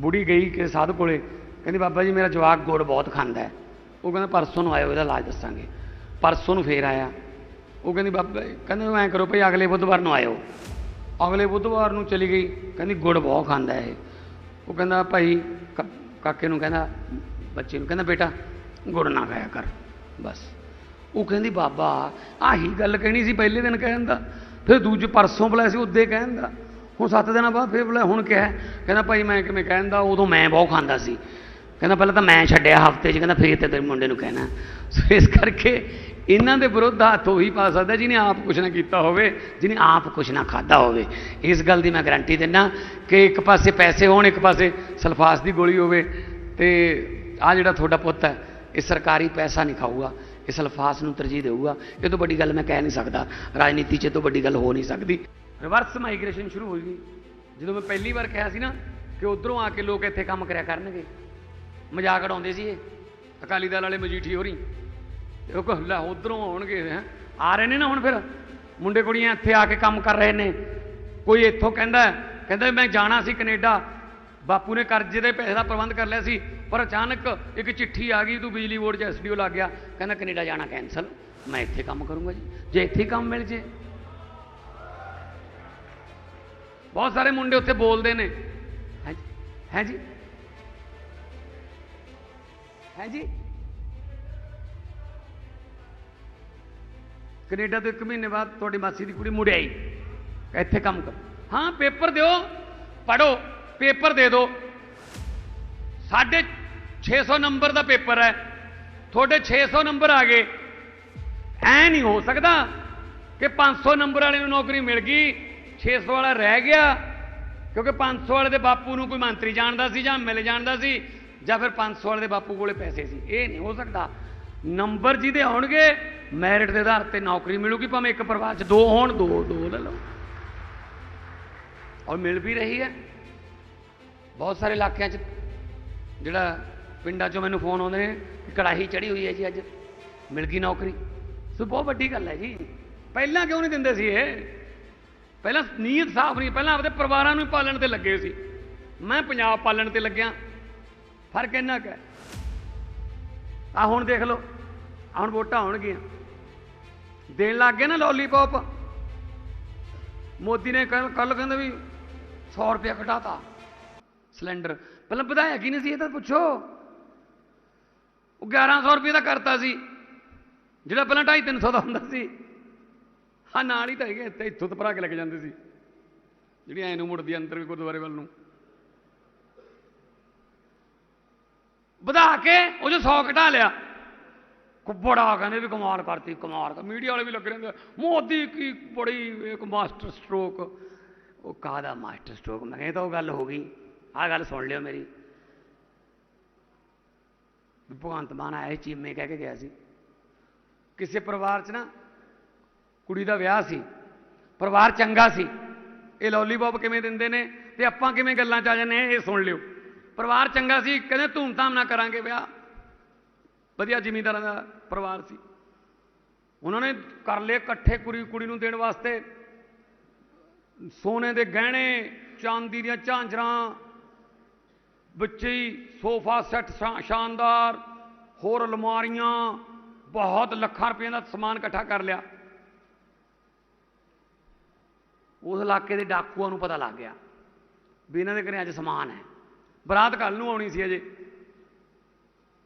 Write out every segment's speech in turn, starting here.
ਬੁੜੀ ਗਈ ਕਿ ਸਾਧ ਕੋਲੇ, ਕਹਿੰਦੀ, ਬਾਬਾ ਜੀ, ਮੇਰਾ ਜਵਾਕ ਗੁੜ ਬਹੁਤ ਖਾਂਦਾ ਹੈ। ਉਹ ਕਹਿੰਦਾ, ਪਰਸੋਂ ਨੂੰ ਆਇਓ, ਇਹਦਾ ਇਲਾਜ ਦੱਸਾਂਗੇ। ਪਰਸੋਂ ਨੂੰ ਫੇਰ ਆਇਆ। ਉਹ ਕਹਿੰਦੀ, ਬਾਬਾ, ਕਹਿੰਦੇ ਐਂ ਕਰੋ ਭਈ, ਅਗਲੇ ਬੁੱਧਵਾਰ ਨੂੰ ਆਇਓ। ਅਗਲੇ ਬੁੱਧਵਾਰ ਨੂੰ ਚਲੀ ਗਈ, ਕਹਿੰਦੀ, ਗੁੜ ਬਹੁਤ ਖਾਂਦਾ ਇਹ। ਉਹ ਕਹਿੰਦਾ, ਭਾਈ, ਕਾ- ਕਾਕੇ ਨੂੰ ਕਹਿੰਦਾ, ਬੱਚੇ ਨੂੰ ਕਹਿੰਦਾ, ਬੇਟਾ, ਗੁੜ ਨਾ ਖਾਇਆ ਕਰ, ਬਸ। ਉਹ ਕਹਿੰਦੀ, ਬਾਬਾ, ਆਹੀ ਗੱਲ ਕਹਿਣੀ ਸੀ ਪਹਿਲੇ ਦਿਨ ਕਹਿਣ ਦਾ। ਫਿਰ ਦੂਜੇ ਪਰਸੋਂ ਬੁਲਾਇਆ ਸੀ ਉਦੋਂ ਕਹਿਣ ਦਾ। ਹੁਣ ਸੱਤ ਦਿਨਾਂ ਬਾਅਦ ਫਿਰ ਬੁਲਾਇਆ ਹੁਣ ਕਿਹਾ, ਕਹਿੰਦਾ ਭਾਈ ਮੈਂ ਕਿਵੇਂ ਕਹਿਣ ਦਾ ਉਦੋਂ ਮੈਂ ਬਹੁਤ ਖਾਂਦਾ ਸੀ। ਕਹਿੰਦਾ ਪਹਿਲਾਂ ਤਾਂ ਮੈਂ ਛੱਡਿਆ ਹਫ਼ਤੇ 'ਚ, ਕਹਿੰਦਾ ਫੇਰ ਤੇ ਤੇਰੇ ਮੁੰਡੇ ਨੂੰ ਕਹਿਣਾ। ਸੋ ਇਸ ਕਰਕੇ ਇਹਨਾਂ ਦੇ ਵਿਰੁੱਧ ਹੱਥ ਉਹੀ ਪਾ ਸਕਦਾ ਜਿਹਨੇ ਆਪ ਕੁਛ ਨਾ ਕੀਤਾ ਹੋਵੇ, ਜਿਹਨੇ ਆਪ ਕੁਛ ਨਾ ਖਾਦਾ ਹੋਵੇ। ਇਸ ਗੱਲ ਦੀ ਮੈਂ ਗਾਰੰਟੀ ਦਿੰਦਾ ਕਿ ਇੱਕ ਪਾਸੇ ਪੈਸੇ ਹੋਣ, ਇੱਕ ਪਾਸੇ ਸਲਫਾਸ ਦੀ ਗੋਲੀ ਹੋਵੇ। ਤੇ ਆ ਜਿਹੜਾ ਤੁਹਾਡਾ ਪੁੱਤ ਹੈ, ਇਹ ਸਰਕਾਰੀ ਪੈਸਾ ਨਹੀਂ ਖਾਊਗਾ, ਇਹ ਸਲਫਾਸ ਨੂੰ ਤਰਜੀਹ ਦੇਊਗਾ। ਇਹ ਤੋਂ ਵੱਡੀ ਗੱਲ ਮੈਂ ਕਹਿ ਨਹੀਂ ਸਕਦਾ। ਰਾਜਨੀਤੀ 'ਚ ਇਹ ਤੋਂ ਵੱਡੀ ਗੱਲ ਹੋ ਨਹੀਂ ਸਕਦੀ। ਰਿਵਰਸ ਮਾਈਗ੍ਰੇਸ਼ਨ ਸ਼ੁਰੂ ਹੋ ਗਈ ਜਦੋਂ ਮੈਂ ਪਹਿਲੀ ਵਾਰ ਕਿਹਾ ਸੀ ਨਾ ਕਿ ਉਧਰੋਂ ਆ ਕੇ ਲੋਕ ਇੱਥੇ ਕੰਮ ਕਰਿਆ ਕਰਨਗੇ, ਮਜ਼ਾਕ ਉਡਾਉਂਦੇ ਸੀ ਇਹ। ਅਕਾਲੀ ਦਲ ਵਾਲੇ ਮਜੀਠੀ ਹੋਰੀ, ਉਹ ਕਹ, ਲੈ ਉਧਰੋਂ ਆਉਣਗੇ, ਹੈਂ, ਆ ਰਹੇ ਨੇ ਨਾ ਹੁਣ ਫਿਰ। ਮੁੰਡੇ ਕੁੜੀਆਂ ਇੱਥੇ ਆ ਕੇ ਕੰਮ ਕਰ ਰਹੇ ਨੇ। ਕੋਈ ਇੱਥੋਂ ਕਹਿੰਦਾ ਕਹਿੰਦਾ ਮੈਂ ਜਾਣਾ ਸੀ ਕੈਨੇਡਾ। ਬਾਪੂ ਨੇ ਕਰਜ਼ੇ ਦੇ ਪੈਸੇ ਦਾ ਪ੍ਰਬੰਧ ਕਰ ਲਿਆ ਸੀ, ਪਰ ਅਚਾਨਕ ਇੱਕ ਚਿੱਠੀ ਆ ਗਈ, ਤੂੰ ਬਿਜਲੀ ਬੋਰਡ 'ਚ ਐਸਡੀਓ ਲੱਗ ਗਿਆ। ਕਹਿੰਦਾ ਕੈਨੇਡਾ ਜਾਣਾ ਕੈਨਸਲ ਮੈਂ ਇੱਥੇ ਕੰਮ ਕਰੂੰਗਾ ਜੀ। ਜੇ ਇੱਥੇ ਕੰਮ ਮਿਲ ਜੇ ਬਹੁਤ ਸਾਰੇ ਮੁੰਡੇ ਉੱਥੇ ਬੋਲਦੇ ਨੇ। ਹੈ ਹੈ ਜੀ? ਹੈ ਜੀ? ਕੈਨੇਡਾ ਤੋਂ ਇੱਕ ਮਹੀਨੇ ਬਾਅਦ ਤੁਹਾਡੀ ਮਾਸੀ ਦੀ ਕੁੜੀ ਮੁੜ ਆਈ। ਇੱਥੇ ਕੰਮ ਕਰ। ਹਾਂ, ਪੇਪਰ ਦਿਓ ਪੜੋ ਪੇਪਰ ਦੇ ਦਿਓ। ਸਾਢੇ 600 ਨੰਬਰ ਦਾ ਪੇਪਰ ਹੈ। ਤੁਹਾਡੇ 600 ਨੰਬਰ ਆ ਗਏ। ਐ ਨਹੀਂ ਹੋ ਸਕਦਾ ਕਿ 500 ਨੰਬਰ ਵਾਲੇ ਨੂੰ ਨੌਕਰੀ ਮਿਲ ਗਈ। 600 ਵਾਲਾ ਰਹਿ ਗਿਆ, ਕਿਉਂਕਿ 500 ਵਾਲੇ ਦੇ ਬਾਪੂ ਨੂੰ ਕੋਈ ਮੰਤਰੀ ਜਾਣਦਾ ਸੀ ਜਾਂ ਮਿਲ ਜਾਣਦਾ ਸੀ, ਜਾਂ ਫਿਰ 500 ਵਾਲੇ ਦੇ ਬਾਪੂ ਕੋਲੇ ਪੈਸੇ ਸੀ। ਇਹ ਨਹੀਂ ਹੋ ਸਕਦਾ। ਨੰਬਰ ਜਿਹਦੇ ਆਉਣਗੇ, ਮੈਰਿਟ ਦੇ ਆਧਾਰ ਤੇ ਨੌਕਰੀ ਮਿਲੂਗੀ, ਭਾਵੇਂ ਇੱਕ ਪਰਿਵਾਰ 'ਚ ਦੋ ਹੋਣ, ਦੋ ਦੋ ਲੈ ਲਓ। ਔਰ ਮਿਲ ਵੀ ਰਹੀ ਹੈ। ਬਹੁਤ ਸਾਰੇ ਇਲਾਕਿਆਂ 'ਚ ਜਿਹੜਾ ਪਿੰਡਾਂ 'ਚੋਂ ਮੈਨੂੰ ਫੋਨ ਆਉਂਦੇ ਨੇ ਕਿ ਕੜਾਹੀ ਚੜੀ ਹੋਈ ਹੈ ਜੀ ਅੱਜ। ਮਿਲ ਗਈ ਨੌਕਰੀ। ਸੋ ਬਹੁਤ ਵੱਡੀ ਗੱਲ ਹੈ ਜੀ। ਪਹਿਲਾਂ ਕਿਉਂ ਨਹੀਂ ਦਿੰਦੇ ਸੀ ਇਹ? ਪਹਿਲਾਂ ਨੀਅਤ ਸਾਫ਼ ਨਹੀਂ, ਪਹਿਲਾਂ ਆਪਦੇ ਪਰਿਵਾਰਾਂ ਨੂੰ ਪਾਲਣ ਤੇ ਲੱਗੇ ਸੀ। ਮੈਂ ਪੰਜਾਬ ਪਾਲਣ ਤੇ ਲੱਗਿਆ। ਫ਼ਰਕ ਇੰਨਾ ਕੁ ਆ ਹੁਣ ਦੇਖ ਲਓ ਹੁਣ ਵੋਟਾਂ ਹੋਣਗੀਆਂ। ਦੇਣ ਲੱਗ ਗਏ ਨਾ ਲੋਲੀਪੌਪ ਮੋਦੀ ਨੇ ਕੱਲ ਕੱਲ ਕਹਿੰਦਾ ਵੀ 100 ਰੁਪਇਆ ਘਟਾਤਾ। ਸਿਲੰਡਰ। ਪਹਿਲਾਂ ਵਧਾਇਆ ਕੀ ਨਹੀਂ ਸੀ ਇਹ ਤਾਂ ਪੁੱਛੋ। ਉਹ 1100 ਰੁਪਏ ਦਾ ਕਰਤਾ ਸੀ। ਜਿਹੜਾ ਪਹਿਲਾਂ 2.5 300 ਦਾ ਹੁੰਦਾ ਸੀ। ਹਾਂ, ਨਾਲ ਹੀ ਤਾਂ ਹੈਗੇ ਇੱਥੇ, ਇੱਥੋਂ ਤੋਂ ਭਰਾ ਕੇ ਲੈ ਕੇ ਜਾਂਦੇ ਸੀ। ਜਿਹੜੀ ਐ ਨੂੰ ਮੁੜਦੀ ਅੰਦਰ ਵੀ ਗੁਰਦੁਆਰੇ ਵੱਲ ਨੂੰ। ਵਧਾ ਕੇ ਉਹ ਜੋ 100 ਘਟਾ ਲਿਆ। ਬੜਾ ਕਹਿੰਦੇ ਵੀ ਕਮਾਲ ਕਰਤੀ, ਕਮਾਲ ਕਰ। ਮੀਡੀਆ ਵਾਲੇ ਵੀ ਲੱਗ ਰਹੇ ਨੇ ਮੋਦੀ ਕੀ ਬੜੀ ਇੱਕ ਮਾਸਟਰ ਸਟ੍ਰੋਕ। ਉਹ ਕਾਹਦਾ ਮਾਸਟਰ ਸਟ੍ਰੋਕ? ਮੈਂ ਕਿਹਾ ਤਾਂ ਉਹ ਗੱਲ ਹੋ ਗਈ। ਆਹ ਗੱਲ ਸੁਣ ਲਿਓ ਮੇਰੀ। ਭਗਵੰਤ ਮਾਨ ਆਏ ਚੀਮੇ ਕਹਿ ਕੇ ਗਿਆ ਸੀ। ਕਿਸੇ ਪਰਿਵਾਰ 'ਚ ਨਾ ਕੁੜੀ ਦਾ ਵਿਆਹ ਸੀ, ਪਰਿਵਾਰ ਚੰਗਾ ਸੀ। ਇਹ ਲੋਲੀਪੌਪ ਕਿਵੇਂ ਦਿੰਦੇ ਨੇ ਤੇ ਆਪਾਂ ਕਿਵੇਂ ਗੱਲਾਂ 'ਚ ਆ ਜਾਂਦੇ ਹਾਂ, ਇਹ ਸੁਣ ਲਿਓ। ਪਰਿਵਾਰ ਚੰਗਾ ਸੀ, ਕਹਿੰਦੇ ਧੂਮਧਾਮ ਨਾਲ ਕਰਾਂਗੇ ਵਿਆਹ। ਵਧੀਆ ਜ਼ਿਮੀਂਦਾਰਾਂ ਦਾ ਪਰਿਵਾਰ ਸੀ। ਉਹਨਾਂ ਨੇ ਕਰ ਲਏ ਇਕੱਠੇ ਕੁੜੀ ਕੁੜੀ ਨੂੰ ਦੇਣ ਵਾਸਤੇ। ਸੋਨੇ ਦੇ ਗਹਿਣੇ, ਚਾਂਦੀ ਦੀਆਂ ਝਾਂਜਰਾਂ, ਬੱਚੀ, ਸੋਫਾ ਸੈੱਟ ਸ਼ਾ- ਸ਼ਾਨਦਾਰ, ਹੋਰ ਅਲਮਾਰੀਆਂ, ਬਹੁਤ ਲੱਖਾਂ ਰੁਪਏ ਦਾ ਸਮਾਨ ਇਕੱਠਾ ਕਰ ਲਿਆ। ਉਸ ਇਲਾਕੇ ਦੇ ਡਾਕੂਆਂ ਨੂੰ ਪਤਾ ਲੱਗ ਗਿਆ ਵੀ ਇਹਨਾਂ ਦੇ ਘਰੇ ਅੱਜ ਸਮਾਨ ਹੈ। ਬਰਾਤ ਕੱਲ ਨੂੰ ਆਉਣੀ ਸੀ ਅਜੇ।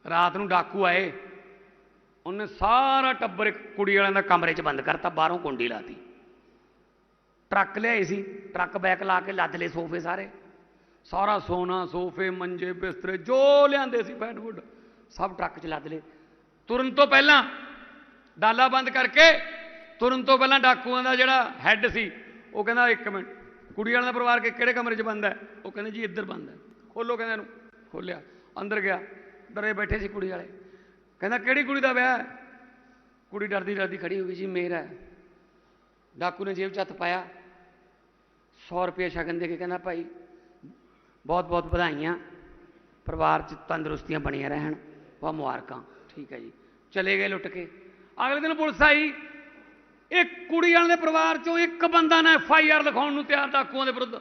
ਰਾਤ ਨੂੰ ਡਾਕੂ ਆਏ। ਉਹਨੇ ਸਾਰਾ ਟੱਬਰ ਇੱਕ ਕੁੜੀ ਵਾਲਿਆਂ ਦਾ ਕਮਰੇ 'ਚ ਬੰਦ ਕਰਤਾ, ਬਾਹਰੋਂ ਕੁੰਡੀ ਲਾਤੀ। ਟਰੱਕ ਲਿਆਏ ਸੀ। ਟਰੱਕ ਬੈਕ ਲਾ ਕੇ ਲੱਦ ਲਏ ਸੋਫੇ ਸਾਰੇ। ਸਾਰਾ ਸੋਨਾ, ਸੋਫੇ, ਮੰਜੇ, ਬਿਸਤਰੇ, ਜੋ ਲਿਆਂਦੇ ਸੀ ਬੈਡਵੁੱਡ ਸਭ ਟਰੱਕ 'ਚ ਲੱਦ ਲਏ। ਤੁਰਨ ਤੋਂ ਪਹਿਲਾਂ ਡਾਲਾ ਬੰਦ ਕਰਕੇ, ਤੁਰਨ ਤੋਂ ਪਹਿਲਾਂ ਡਾਕੂਆਂ ਦਾ ਜਿਹੜਾ ਹੈੱਡ ਸੀ ਉਹ ਕਹਿੰਦਾ ਇੱਕ ਮਿੰਟ, ਕੁੜੀ ਵਾਲਿਆਂ ਦਾ ਪਰਿਵਾਰ ਕਿ ਕਿਹੜੇ ਕਮਰੇ 'ਚ ਬੰਦ ਹੈ? ਉਹ ਕਹਿੰਦੇ ਜੀ ਇੱਧਰ ਬੰਦ ਹੈ। ਖੋਲੋ ਕਹਿੰਦੇ ਇਹਨੂੰ, ਖੋਲਿਆ, ਅੰਦਰ ਗਿਆ ਡਰੇ ਬੈਠੇ ਸੀ ਕੁੜੀ ਵਾਲੇ। ਕਹਿੰਦਾ ਕਿਹੜੀ ਕੁੜੀ ਦਾ ਵਿਆਹ ਹੈ? ਕੁੜੀ ਡਰਦੀ ਡਰਦੀ ਖੜੀ ਹੋ ਗਈ ਜੀ, ਮੇਰਾ ਹੈ। ਡਾਕੂ ਨੇ ਜੇਬ 'ਚ ਹੱਥ ਪਾਇਆ। 100 ਰੁਪਏ ਸ਼ਗਨ ਦੇ ਕੇ ਕਹਿੰਦਾ ਭਾਈ, ਬਹੁਤ ਬਹੁਤ ਵਧਾਈਆਂ। ਪਰਿਵਾਰ 'ਚ ਤੰਦਰੁਸਤੀਆਂ ਬਣੀਆਂ ਰਹਿਣ, ਬਹੁਤ ਮੁਬਾਰਕਾਂ। ਠੀਕ ਹੈ ਜੀ। ਚਲੇ ਗਏ ਲੁੱਟ ਕੇ। ਅਗਲੇ ਦਿਨ ਪੁਲਿਸ ਆਈ। ਇੱਕ ਕੁੜੀ ਵਾਲੇ ਦੇ ਪਰਿਵਾਰ 'ਚੋਂ ਇੱਕ ਬੰਦਾ ਨਾ ਐਫ ਆਈ ਆਰ ਲਿਖਾਉਣ ਨੂੰ ਤਿਆਰ ਡਾਕੂਆਂ ਦੇ ਵਿਰੁੱਧ।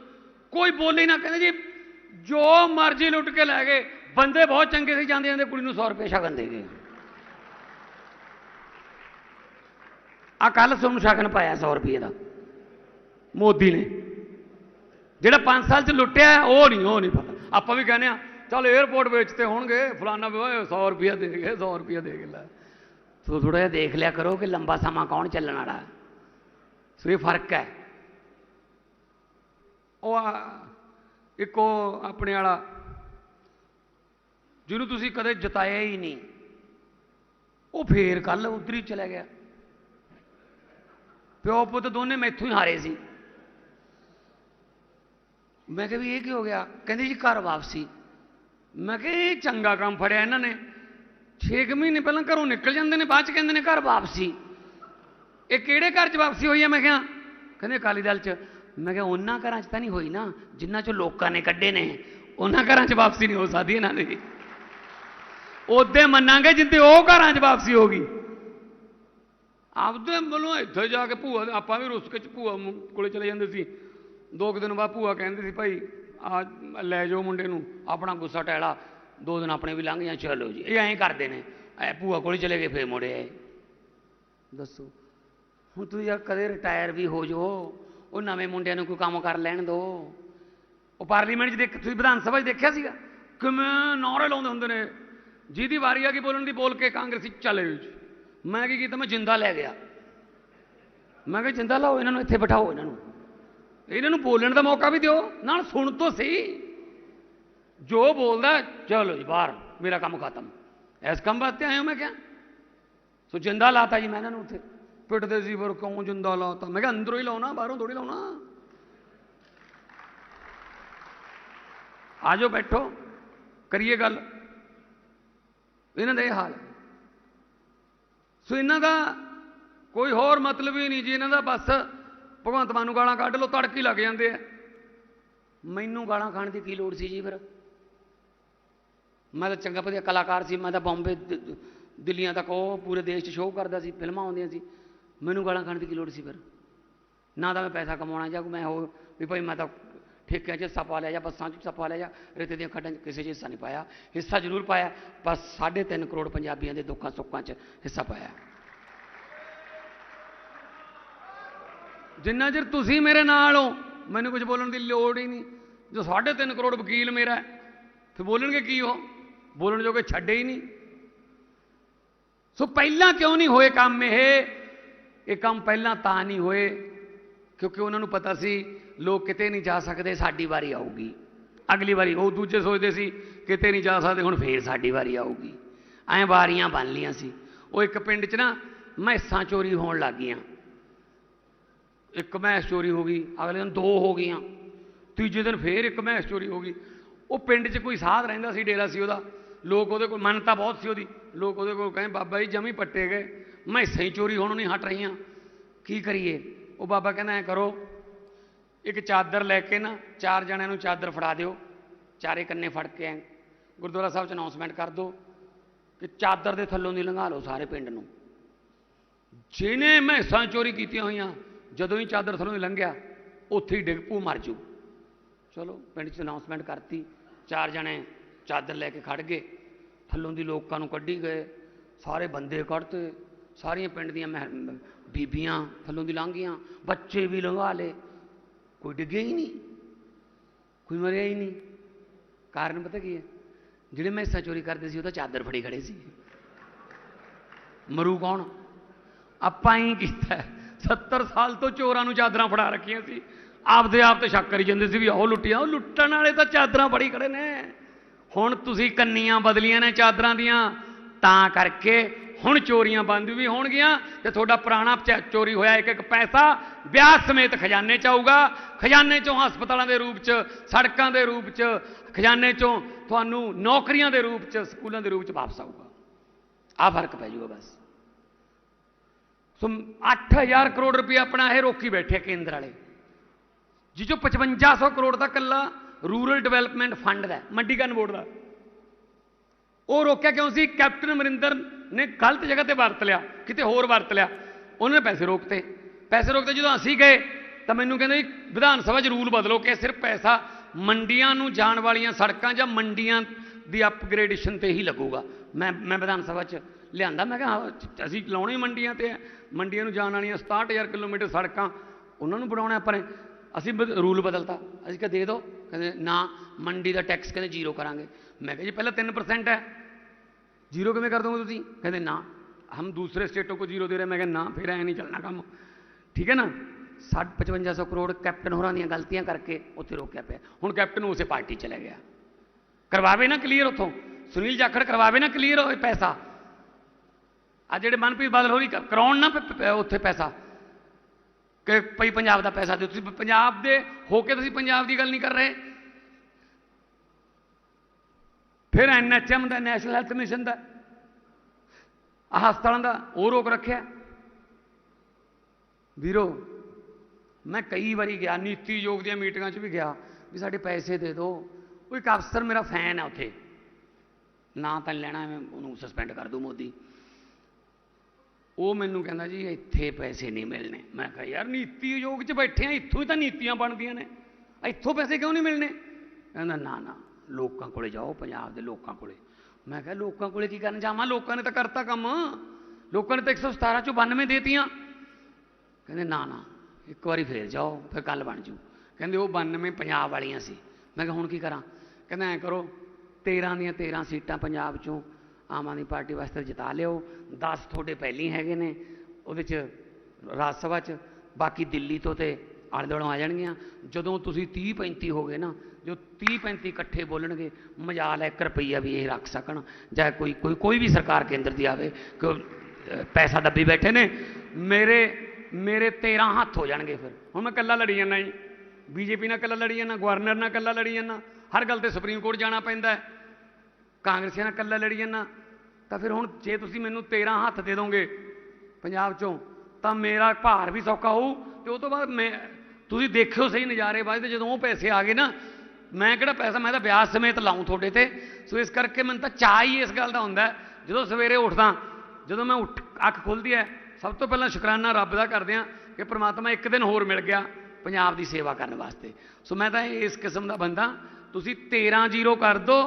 ਕੋਈ ਬੋਲੇ ਨਾ ਕਹਿੰਦੇ ਜੀ, ਜੋ ਮਰਜ਼ੀ ਲੁੱਟ ਕੇ ਲੈ ਗਏ, ਬੰਦੇ ਬਹੁਤ ਚੰਗੇ ਸੀ, ਜਾਂਦੇ ਜਾਂਦੇ ਕੁੜੀ ਨੂੰ 100 ਰੁਪਏ ਸ਼ਗਨ ਦੇ ਗਏ। ਆ ਕੱਲ ਤੁਹਾਨੂੰ ਸ਼ਗਨ ਪਾਇਆ 100 ਰੁਪਏ ਦਾ। ਮੋਦੀ ਨੇ। ਜਿਹੜਾ 5 ਸਾਲ ਚ ਲੁੱਟਿਆ, ਉਹ ਨਹੀਂ ਉਹ ਨਹੀਂ ਪਤਾ। ਆਪਾਂ ਵੀ ਕਹਿੰਦੇ ਆ ਚੱਲ 에어ਪੋਰਟ ਵੇਚਤੇ ਹੋਣਗੇ, ਫਲਾਨਾ ਵੀ ਓਏ 100 ਰੁਪਏ ਦੇ ਗਏ 100 ਰੁਪਏ ਦੇ ਕੇ ਲੈ। ਸੋ ਥੋੜਾ ਜਿਹਾ ਦੇਖ ਲਿਆ ਕਰੋ ਕਿ ਲੰਬਾ ਸਮਾਂ ਕੌਣ ਚੱਲਣ ਵਾਲਾ। ਸੋ ਇਹ ਫ਼ਰਕ ਹੈ। ਉਹ ਆ- ਇੱਕ ਉਹ ਆਪਣੇ ਵਾਲਾ, ਜਿਹਨੂੰ ਤੁਸੀਂ ਕਦੇ ਜਤਾਇਆ ਹੀ ਨਹੀਂ। ਉਹ ਫੇਰ ਕੱਲ ਉਧਰ ਹੀ ਚਲਾ ਗਿਆ। ਪਿਓ ਪੁੱਤ ਦੋਨੇ ਮੈਥੋਂ ਹੀ ਹਾਰੇ ਸੀ। ਮੈਂ ਕਿਹਾ ਵੀ ਇਹ ਕੀ ਹੋ ਗਿਆ? ਕਹਿੰਦੇ ਜੀ ਘਰ ਵਾਪਸੀ। ਮੈਂ ਕਿਹਾ ਇਹ ਚੰਗਾ ਕੰਮ ਫੜਿਆ ਇਹਨਾਂ ਨੇ। 6 ਮਹੀਨੇ ਪਹਿਲਾਂ ਘਰੋਂ ਨਿਕਲ ਜਾਂਦੇ ਨੇ, ਬਾਅਦ ਚ ਕਹਿੰਦੇ ਨੇ ਘਰ ਵਾਪਸੀ। ਇਹ ਕਿਹੜੇ ਘਰ ਚ ਵਾਪਸੀ ਹੋਈ ਹੈ ਮੈਂ ਕਿਹਾ, ਕਹਿੰਦੇ ਅਕਾਲੀ ਦਲ ਚ। ਮੈਂ ਕਿਹਾ, ਉਹਨਾਂ ਘਰਾਂ ਚ ਤਾਂ ਨਹੀਂ ਹੋਈ ਨਾ, ਜਿਨ੍ਹਾਂ ਚੋਂ ਲੋਕਾਂ ਨੇ ਕੱਢੇ ਨੇ। ਉਹਨਾਂ ਘਰਾਂ ਚ ਵਾਪਸੀ ਨਹੀਂ ਹੋ ਸਕਦੀ ਇਹਨਾਂ ਦੀ। ਉਹਦੇ ਮੰਨਾਂਗੇ ਜਿੰਦੇ ਉਹ ਘਰਾਂ ਚ ਵਾਪਸੀ ਹੋਗੀ ਆਪਦੇ ਵੱਲੋਂ ਇੱਥੇ ਜਾ ਕੇ ਭੂਆ ਆਪਾਂ ਵੀ ਰੁੱਸ ਕੇ ਚ ਭੂਆ ਕੋਲੇ ਚਲੇ ਜਾਂਦੇ ਸੀ। ਦੋ ਕੁ ਦਿਨ ਬਾਅਦ ਭੂਆ ਕਹਿੰਦੇ ਸੀ, ਭਾਈ, ਆ, ਲੈ ਜਾਓ ਮੁੰਡੇ ਨੂੰ, ਆਪਣਾ ਗੁੱਸਾ ਟੈਲਾ ਦੋ ਦਿਨ ਆਪਣੇ ਵੀ ਲੰਘ ਜਾਂ ਚਲੋ ਜੀ। ਇਹ ਐਂ ਕਰਦੇ ਨੇ। ਐ ਭੂਆ ਕੋਲ ਚਲੇ ਗਏ, ਫੇਰ ਮੁੜੇ ਆਏ। ਦੱਸੋ, ਹੁਣ ਤੁਸੀਂ ਯਾਰ ਕਦੇ ਰਿਟਾਇਰ ਵੀ ਹੋ ਜਾਓ। ਉਹ ਨਵੇਂ ਮੁੰਡਿਆਂ ਨੂੰ ਕੋਈ ਕੰਮ ਕਰ ਲੈਣ ਦਿਓ ਉਹ ਪਾਰਲੀਮੈਂਟ 'ਚ ਦੇਖ, ਤੁਸੀਂ ਵਿਧਾਨ ਸਭਾ 'ਚ ਦੇਖਿਆ ਸੀਗਾ? ਕਿਵੇਂ ਨੌਰੇ ਲਾਉਂਦੇ ਹੁੰਦੇ ਨੇ। ਜਿਹਦੀ ਵਾਰੀ ਆ ਗਈ ਬੋਲਣ ਦੀ, ਬੋਲ ਕੇ ਕਾਂਗਰਸੀ ਚਲੇ ਜੀ ਮੈਂ ਕੀ ਕੀਤਾ? ਮੈਂ ਜਿੰਦਾ ਲੈ ਗਿਆ। ਮੈਂ ਕਿਹਾ, ਜਿੰਦਾ ਲਾਓ, ਇਹਨਾਂ ਨੂੰ ਇੱਥੇ ਬਿਠਾਓ, ਇਹਨਾਂ ਨੂੰ। ਇਹਨਾਂ ਨੂੰ ਬੋਲਣ ਦਾ ਮੌਕਾ ਵੀ ਦਿਓ। ਨਾਲ ਸੁਣ ਤੋਂ ਸਹੀ। ਜੋ ਬੋਲਦਾ ਚਲੋ ਜੀ ਬਾਹਰ ਮੇਰਾ ਕੰਮ ਖਤਮ ਇਸ ਕੰਮ ਵਾਸਤੇ ਆਇਆ ਮੈਂ ਕਿਹਾ ਸੋ ਜਿੰਦਾ ਲਾਤਾ ਜੀ ਮੈਂ ਇਹਨਾਂ ਨੂੰ ਉੱਥੇ ਪਿੱਟਦੇ ਸੀ ਫਿਰ ਕਿਉਂ ਜਿੰਦਾ ਲਾਤਾ ਮੈਂ ਕਿਹਾ ਅੰਦਰੋਂ ਹੀ ਲਾਉਣਾ ਬਾਹਰੋਂ ਥੋੜੀ ਲਾਉਣਾ ਆ ਜਾਓ ਬੈਠੋ ਕਰੀਏ ਗੱਲ ਇਹਨਾਂ ਦਾ ਇਹ ਹਾਲ ਸੋ ਇਹਨਾਂ ਦਾ ਕੋਈ ਹੋਰ ਮਤਲਬ ਹੀ ਨਹੀਂ ਜੀ ਇਹਨਾਂ ਦਾ ਬਸ ਭਗਵੰਤ ਮਾਨ ਨੂੰ ਗਾਲਾਂ ਕੱਢ ਲਓ ਤੜਕ ਹੀ ਲੱਗ ਜਾਂਦੇ ਆ ਮੈਨੂੰ ਗਾਲਾਂ ਖਾਣ ਦੀ ਕੀ ਲੋੜ ਸੀ ਜੀ ਫਿਰ ਮੈਂ ਤਾਂ ਚੰਗਾ ਵਧੀਆ ਕਲਾਕਾਰ ਸੀ, ਮੈਂ ਤਾਂ ਬੰਬੇ ਦ- ਦਿੱਲੀਆਂ ਤੱਕ ਉਹ ਪੂਰੇ ਦੇਸ਼ 'ਚ ਸ਼ੋਅ ਕਰਦਾ ਸੀ, ਫਿਲਮਾਂ ਆਉਂਦੀਆਂ ਸੀ। ਮੈਨੂੰ ਗਾਲਾਂ ਖਾਣ ਦੀ ਕੀ ਲੋੜ ਸੀ ਫਿਰ? ਨਾ ਤਾਂ ਮੈਂ ਪੈਸਾ ਕਮਾਉਣਾ ਜਾਂ ਮੈਂ ਉਹ ਵੀ ਭਾਈ ਮੈਂ ਤਾਂ ਠੇਕਿਆਂ 'ਚ ਹਿੱਸਾ ਪਾ ਲਿਆ ਜਾਂ ਬੱਸਾਂ 'ਚ ਹਿੱਸਾ ਪਾ ਲਿਆ ਜਾਂ ਰੇਤੇ ਦੀਆਂ ਖੱਡਾਂ 'ਚ ਕਿਸੇ 'ਚ ਹਿੱਸਾ ਨਹੀਂ ਪਾਇਆ। ਹਿੱਸਾ ਜ਼ਰੂਰ ਪਾਇਆ ਬਸ 3.5 ਕਰੋੜ ਪੰਜਾਬੀਆਂ ਦੇ ਦੁੱਖਾਂ ਸੁੱਖਾਂ 'ਚ ਹਿੱਸਾ ਪਾਇਆ। ਜਿੰਨਾ ਚਿਰ ਤੁਸੀਂ ਮੇਰੇ ਨਾਲ ਹੋ, ਮੈਨੂੰ ਕੁਝ ਬੋਲਣ ਦੀ ਲੋੜ ਹੀ ਨਹੀਂ। ਜੋ 3.5 ਕਰੋੜ ਵਕੀਲ ਮੇਰਾ ਫਿਰ ਬੋਲਣਗੇ ਕੀ ਉਹ? ਬੋਲਣ ਜੋਗੇ ਛੱਡੇ ਹੀ ਨਹੀਂ। ਸੋ ਪਹਿਲਾਂ ਕਿਉਂ ਨਹੀਂ ਹੋਏ ਕੰਮ ਇਹ? ਇਹ ਕੰਮ ਪਹਿਲਾਂ ਤਾਂ ਨਹੀਂ ਹੋਏ, ਕਿਉਂਕਿ ਉਹਨਾਂ ਨੂੰ ਪਤਾ ਸੀ, ਲੋਕ ਕਿਤੇ ਨਹੀਂ ਜਾ ਸਕਦੇ, ਸਾਡੀ ਵਾਰੀ ਆਊਗੀ। ਅਗਲੀ ਵਾਰੀ ਉਹ ਦੂਜੇ ਸੋਚਦੇ ਸੀ, ਕਿਤੇ ਨਹੀਂ ਜਾ ਸਕਦੇ, ਹੁਣ ਫੇਰ ਸਾਡੀ ਵਾਰੀ ਆਊਗੀ। ਐਂ ਵਾਰੀਆਂ ਬਣ ਲੀਆਂ ਸੀ। ਉਹ ਇੱਕ ਪਿੰਡ 'ਚ ਨਾ ਮੈਸਾਂ ਚੋਰੀ ਹੋਣ ਲੱਗ ਗਈਆਂ। ਇੱਕ ਮੈਸ ਚੋਰੀ ਹੋ ਗਈ, ਅਗਲੇ ਦਿਨ ਦੋ ਹੋ ਗਈਆਂ। ਤੀਜੇ ਦਿਨ ਫੇਰ ਇੱਕ ਮੈਸ ਚੋਰੀ ਹੋ ਗਈ। ਉਹ ਪਿੰਡ 'ਚ ਕੋਈ ਸਾਧ ਰਹਿੰਦਾ ਸੀ, ਡੇਰਾ ਸੀ ਉਹਦਾ। ਲੋਕ ਉਹਦੇ ਕੋਲ ਮੰਨਤਾ ਬਹੁਤ ਸੀ ਉਹਦੀ। ਲੋਕ ਉਹਦੇ ਕੋਲ ਕਹਿੰਦੇ, ਬਾਬਾ ਜੀ, ਜਮੀ ਪੱਟੇ ਗਏ। ਮੈਸਾਂ ਹੀ ਚੋਰੀ ਹੋਣੋਂ ਨਹੀਂ ਹਟ ਰਹੀਆਂ। ਕੀ ਕਰੀਏ? ਉਹ ਬਾਬਾ ਕਹਿੰਦਾ, ਐ ਕਰੋ, ਇੱਕ ਚਾਦਰ ਲੈ ਕੇ ਨਾ, ਚਾਰ ਜਣਿਆਂ ਨੂੰ ਚਾਦਰ ਫੜਾ ਦਿਓ। ਚਾਰੇ ਕੰਨੇ ਫੜ ਕੇ ਐਂ। ਗੁਰਦੁਆਰਾ ਸਾਹਿਬ 'ਚ ਅਨਾਉਂਸਮੈਂਟ ਕਰ ਦਿਓ ਕਿ ਚਾਦਰ ਦੇ ਥੱਲੋਂ ਦੀ ਲੰਘਾ ਲਓ ਸਾਰੇ ਪਿੰਡ ਨੂੰ। ਜਿਹਨੇ ਮੈਸਾਂ ਚੋਰੀ ਕੀਤੀਆਂ ਹੋਈਆਂ, ਜਦੋਂ ਹੀ ਚਾਦਰ ਥੱਲੋਂ ਦੀ ਲੰਘਿਆ, ਉੱਥੇ ਹੀ ਡਿੱਗ ਪੂ ਮਰ ਜੂ। ਚਲੋ, ਪਿੰਡ 'ਚ ਅਨਾਉਂਸਮੈਂਟ ਕਰਤੀ। ਚਾਰ ਜਣੇ ਚਾਦਰ ਲੈ ਕੇ ਖੜ ਗਏ। ਥੱਲੋਂ ਦੀ ਲੋਕਾਂ ਨੂੰ ਕੱਢੀ ਗਏ। ਸਾਰੇ ਬੰਦੇ ਕੱਢਤੇ। ਸਾਰੀਆਂ ਪਿੰਡ ਦੀਆਂ ਮਹਿ- ਬੀਬੀਆਂ ਥੱਲੋਂ ਦੀ ਲੰਘੀਆਂ ਬੱਚੇ ਵੀ ਲੰਘਾ ਲਏ। ਕੋਈ ਡਿੱਗਿਆ ਹੀ ਨਹੀਂ। ਕੋਈ ਮਰਿਆ ਹੀ ਨਹੀਂ। ਕਾਰਨ ਪਤਾ ਕੀ ਹੈ? ਜਿਹੜੇ ਮੈਂ ਹਿੱਸਾ ਚੋਰੀ ਕਰਦੇ ਸੀ, ਉਹ ਤਾਂ ਚਾਦਰ ਫੜੀ ਖੜੇ ਸੀ। ਮਰੂ ਕੌਣ? ਆਪਾਂ ਹੀ ਕੀਤਾ। ਹੈ। 70 ਸਾਲ ਤੋਂ ਚੋਰਾਂ ਨੂੰ ਚਾਦਰਾਂ ਫੜਾ ਰੱਖੀਆਂ ਸੀ। ਆਪਦੇ ਆਪ ਤੇ ਸ਼ੱਕ ਕਰੀ ਜਾਂਦੇ ਸੀ ਵੀ ਉਹ ਲੁੱਟੀਆਂ। ਉਹ ਲੁੱਟਣ ਵਾਲੇ ਤਾਂ ਚਾਦਰਾਂ ਫੜੀ ਖੜੇ ਨੇ। ਹੁਣ ਤੁਸੀਂ ਕੰਨੀਆਂ ਬਦਲੀਆਂ ਨੇ ਚਾਦਰਾਂ ਦੀਆਂ, ਤਾਂ ਕਰਕੇ ਹੁਣ ਚੋਰੀਆਂ ਬੰਦ ਵੀ ਹੋਣਗੀਆਂ ਤੇ ਤੁਹਾਡਾ ਪੁਰਾਣਾ ਚੋਰੀ ਹੋਇਆ ਇੱਕ ਇੱਕ ਪੈਸਾ ਵਿਆਹ ਸਮੇਤ ਖਜ਼ਾਨੇ ਚ ਆਊਗਾ। ਖਜ਼ਾਨੇ ਚੋਂ ਹਸਪਤਾਲਾਂ ਦੇ ਰੂਪ ਚ, ਸੜਕਾਂ ਦੇ ਰੂਪ ਚ, ਖਜ਼ਾਨੇ ਚੋਂ ਤੁਹਾਨੂੰ ਨੌਕਰੀਆਂ ਦੇ ਰੂਪ ਚ, ਸਕੂਲਾਂ ਦੇ ਰੂਪ ਚ ਵਾਪਸ ਆਊਗਾ। ਆ ਫ਼ਰਕ ਪੈ ਜਾਊਗਾ ਬਸ। ਸੋ 8000 ਕਰੋੜ ਰੁਪਏ ਆਪਣਾ ਇਹ ਰੋਕੀ ਬੈਠੇ ਕੇਂਦਰ ਵਾਲੇ। ਜਿਹ ਚੋਂ 5500 ਕਰੋੜ ਦਾ ਕੱਲਾ ਰੂਰਲ ਡਿਵੈਲਪਮੈਂਟ ਫੰਡ ਦਾ ਹੈ, ਮੰਡੀਕਰਨ ਬੋਰਡ ਦਾ। ਉਹ ਰੋਕਿਆ ਕਿਉਂ ਸੀ? ਕੈਪਟਨ ਅਮਰਿੰਦਰ ਨੇ ਗਲਤ ਜਗ੍ਹਾ ਤੇ ਵਰਤ ਲਿਆ ਕਿਤੇ ਹੋਰ ਵਰਤ ਲਿਆ। ਉਹਨਾਂ ਨੇ ਪੈਸੇ ਰੋਕਤੇ। ਪੈਸੇ ਰੋਕਦੇ ਜਦੋਂ ਅਸੀਂ ਗਏ ਤਾਂ ਮੈਨੂੰ ਕਹਿੰਦੇ ਜੀ ਵਿਧਾਨ ਸਭਾ 'ਚ ਰੂਲ ਬਦਲੋ ਕਿ ਸਿਰਫ ਪੈਸਾ ਮੰਡੀਆਂ ਨੂੰ ਜਾਣ ਵਾਲੀਆਂ ਸੜਕਾਂ ਜਾਂ ਮੰਡੀਆਂ ਦੀ ਅਪਗ੍ਰੇਡੇਸ਼ਨ ਤੇ ਹੀ ਲੱਗੂਗਾ। ਮੈਂ ਮੈਂ ਵਿਧਾਨ ਸਭਾ 'ਚ ਲਿਆਂਦਾ ਮੈਂ ਕਿਹਾ ਅਸੀਂ ਲਾਉਣੇ ਮੰਡੀਆਂ ਤੇ ਮੰਡੀਆਂ ਨੂੰ ਜਾਣ ਵਾਲੀਆਂ 67000 ਕਿਲੋਮੀਟਰ ਸੜਕਾਂ ਉਹਨਾਂ ਨੂੰ ਬਣਾਉਣਾ ਆਪਾਂ ਨੇ। ਅਸੀਂ ਬਦ- ਰੂਲ ਬਦਲਤਾ। ਅਸੀਂ ਕਿਹਾ ਦੇ ਦਿਓ। ਕਹਿੰਦੇ, ਨਾ, ਮੰਡੀ ਦਾ ਟੈਕਸ ਕਹਿੰਦੇ ਜ਼ੀਰੋ ਕਰਾਂਗੇ। ਮੈਂ ਕਿਹਾ ਜੀ, ਪਹਿਲਾਂ 3% ਹੈ। ਜ਼ੀਰੋ ਕਿਵੇਂ ਕਰ ਦੋਗੇ ਤੁਸੀਂ? ਕਹਿੰਦੇ, ਨਾ, ਹਮ ਦੂਸਰੇ ਸਟੇਟੋਂ ਕੋ ਜ਼ੀਰੋ ਦੇ ਰਹੇ। ਮੈਂ ਕਿਹਾ, ਨਾ, ਫਿਰ ਐ ਨਹੀਂ ਚੱਲਣਾ ਕੰਮ। ਠੀਕ ਹੈ ਨਾ? 5500 ਕਰੋੜ ਕੈਪਟਨ ਹੋਰਾਂ ਦੀਆਂ ਗਲਤੀਆਂ ਕਰਕੇ ਉੱਥੇ ਰੋਕਿਆ ਪਿਆ। ਹੁਣ ਕੈਪਟਨ ਉਸੇ ਪਾਰਟੀ ਚਲੇ ਗਿਆ। ਕਰਵਾਵੇ ਨਾ ਕਲੀਅਰ ਉਥੋਂ। ਸੁਨੀਲ ਜਾਖੜ ਕਰਵਾਵੇ ਨਾ ਕਲੀਅਰ ਹੋਏ ਪੈਸਾ। ਆ ਜਿਹੜੇ ਮਨਪ੍ਰੀਤ ਬਾਦਲ ਹੋਰੀ ਕਰਾਉਣ ਨਾ ਉੱਥੇ ਪੈਸਾ। ਕਿ ਭਈ ਪੰਜਾਬ ਦਾ ਪੈਸਾ ਦਿਓ। ਤੁਸੀਂ ਪੰਜਾਬ ਦੇ ਹੋ ਕੇ ਤੁਸੀਂ ਪੰਜਾਬ ਦੀ ਗੱਲ ਨਹੀਂ ਕਰ ਰਹੇ। ਫਿਰ ਐਨਐਚਐਮ ਦਾ, ਨੈਸ਼ਨਲ ਹੈਲਥ ਮਿਸ਼ਨ ਦਾ ਹਸਪਤਾਲਾਂ ਦਾ, ਉਹ ਰੋਕ ਰੱਖਿਆ। ਵੀਰੋ, ਮੈਂ ਕਈ ਵਾਰੀ ਗਿਆ ਨੀਤੀ ਯੋਗ ਦੀਆਂ ਮੀਟਿੰਗਾਂ 'ਚ ਵੀ ਗਿਆ, ਵੀ ਸਾਡੇ ਪੈਸੇ ਦੇ ਦਿਓ। ਉਹ ਇੱਕ ਅਫਸਰ ਮੇਰਾ ਫੈਨ ਹੈ ਉੱਥੇ। ਨਾ ਤਾਂ ਲੈਣਾ, ਮੈਂ ਉਹਨੂੰ ਸਸਪੈਂਡ ਕਰ ਦੂੰ ਮੋਦੀ। ਉਹ ਮੈਨੂੰ ਕਹਿੰਦਾ ਜੀ, ਇੱਥੇ ਪੈਸੇ ਨਹੀਂ ਮਿਲਣੇ। ਮੈਂ ਕਿਹਾ, ਯਾਰ ਨੀਤੀ ਆਯੋਗ 'ਚ ਬੈਠੇ ਆ, ਇੱਥੋਂ ਹੀ ਤਾਂ ਨੀਤੀਆਂ ਬਣਦੀਆਂ ਨੇ। ਇੱਥੋਂ ਪੈਸੇ ਕਿਉਂ ਨਹੀਂ ਮਿਲਣੇ? ਕਹਿੰਦਾ, ਨਾ ਨਾ, ਲੋਕਾਂ ਕੋਲੇ ਜਾਓ, ਪੰਜਾਬ ਦੇ ਲੋਕਾਂ ਕੋਲੇ। ਮੈਂ ਕਿਹਾ, ਲੋਕਾਂ ਕੋਲੇ ਕੀ ਕਰਨ ਜਾਵਾਂ? ਲੋਕਾਂ ਨੇ ਤਾਂ ਕਰਤਾ ਕੰਮ। ਲੋਕਾਂ ਨੇ ਤਾਂ 117 ਚੋਂ 92 ਦੇਤੀਆਂ। ਕਹਿੰਦੇ, ਨਾ ਨਾ, ਇੱਕ ਵਾਰੀ ਫੇਰ ਜਾਓ, ਫਿਰ ਗੱਲ ਬਣ ਜੂ। ਕਹਿੰਦੇ, ਉਹ 92 ਪੰਜਾਬ ਵਾਲੀਆਂ ਸੀ। ਮੈਂ ਕਿਹਾ, ਹੁਣ ਕੀ ਕਰਾਂ? ਕਹਿੰਦਾ, ਐ ਕਰੋ 13 ਦੀਆਂ 13 ਸੀਟਾਂ ਪੰਜਾਬ ਚੋਂ ਆਮ ਆਦਮੀ ਪਾਰਟੀ ਵਾਸਤੇ ਜਿਤਾ ਲਿਓ। 10 ਤੁਹਾਡੇ ਪਹਿਲੀ ਹੈਗੇ ਨੇ, ਉਹਦੇ ਚ ਰਾਜ ਸਭਾ ਚ। ਬਾਕੀ ਦਿੱਲੀ ਤੋਂ ਤੇ ਆਲੇ ਦੁਆਲੇ ਆ ਜਾਣਗੀਆਂ। ਜਦੋਂ ਤੁਸੀਂ 30 35 ਹੋ ਗਏ ਨਾ, ਜੋ 30 35 ਇਕੱਠੇ ਬੋਲਣਗੇ ਮਜਾਲ ਹੈ 1 ਰੁਪਈਆ ਵੀ ਇਹ ਰੱਖ ਸਕਣ। ਜਾਂ ਕੋਈ ਕੋਈ ਕੋਈ ਵੀ ਸਰਕਾਰ ਕੇਂਦਰ ਦੀ ਆਵੇ, ਕਿ ਪੈਸਾ ਦੱਬੀ ਬੈਠੇ ਨੇ, ਮੇਰੇ ਮੇਰੇ 13 ਹੱਥ ਹੋ ਜਾਣਗੇ ਫਿਰ। ਹੁਣ ਮੈਂ ਇਕੱਲਾ ਲੜੀ ਜਾਂਦਾ ਜੀ। ਬੀਜੇਪੀ ਨਾਲ ਇਕੱਲਾ ਲੜੀ ਜਾਂਦਾ, ਗਵਰਨਰ ਨਾਲ ਇਕੱਲਾ ਲੜੀ ਜਾਂਦਾ। ਹਰ ਗੱਲ ਤੇ ਸੁਪਰੀਮ ਕੋਰਟ ਜਾਣਾ ਪੈਂਦਾ ਕਾਂਗਰਸੀਆਂ ਨਾਲ ਇਕੱਲਾ ਲੜੀ ਜਾਂਦਾ, ਤਾਂ ਫਿਰ ਹੁਣ ਜੇ ਤੁਸੀਂ ਮੈਨੂੰ 13 ਹੱਥ ਦੇ ਦੋਗੇ ਪੰਜਾਬ ਚੋਂ, ਤਾਂ ਮੇਰਾ ਭਾਰ ਵੀ ਸੌਖਾ ਹੋਊ ਤੇ ਉਹ ਤੋਂ ਬਾਅਦ ਮੈਂ, ਤੁਸੀਂ ਦੇਖਿਓ ਸਹੀ ਨਜ਼ਾਰੇ ਬਾਅਦ ਜਦੋਂ ਉਹ ਪੈਸੇ ਆ ਗਏ ਨਾ, ਮੈਂ ਕਿਹੜਾ ਪੈਸਾ, ਮੈਂ ਤਾਂ ਵਿਆਜ ਸਮੇਤ ਲਾਉਂ ਤੁਹਾਡੇ ਤੇ। ਸੋ ਇਸ ਕਰਕੇ ਮੈਨੂੰ ਤਾਂ ਚਾਹ ਹੀ ਇਸ ਗੱਲ ਦਾ ਹੁੰਦਾ, ਜਦੋਂ ਸਵੇਰੇ ਉੱਠਦਾ, ਜਦੋਂ ਮੈਂ ਉੱਠ, ਅੱਖ ਖੁੱਲਦੀ ਹੈ, ਸਭ ਤੋਂ ਪਹਿਲਾਂ ਸ਼ੁਕਰਾਨਾ ਰੱਬ ਦਾ ਕਰਦੇ ਆ ਕਿ ਪ੍ਰਮਾਤਮਾ ਇੱਕ ਦਿਨ ਹੋਰ ਮਿਲ ਗਿਆ ਪੰਜਾਬ ਦੀ ਸੇਵਾ ਕਰਨ ਵਾਸਤੇ। ਸੋ ਮੈਂ ਤਾਂ ਇਸ ਕਿਸਮ ਦਾ ਬੰਦਾ, ਤੁਸੀਂ 13 ਜ਼ੀਰੋ ਕਰ ਦਿਓ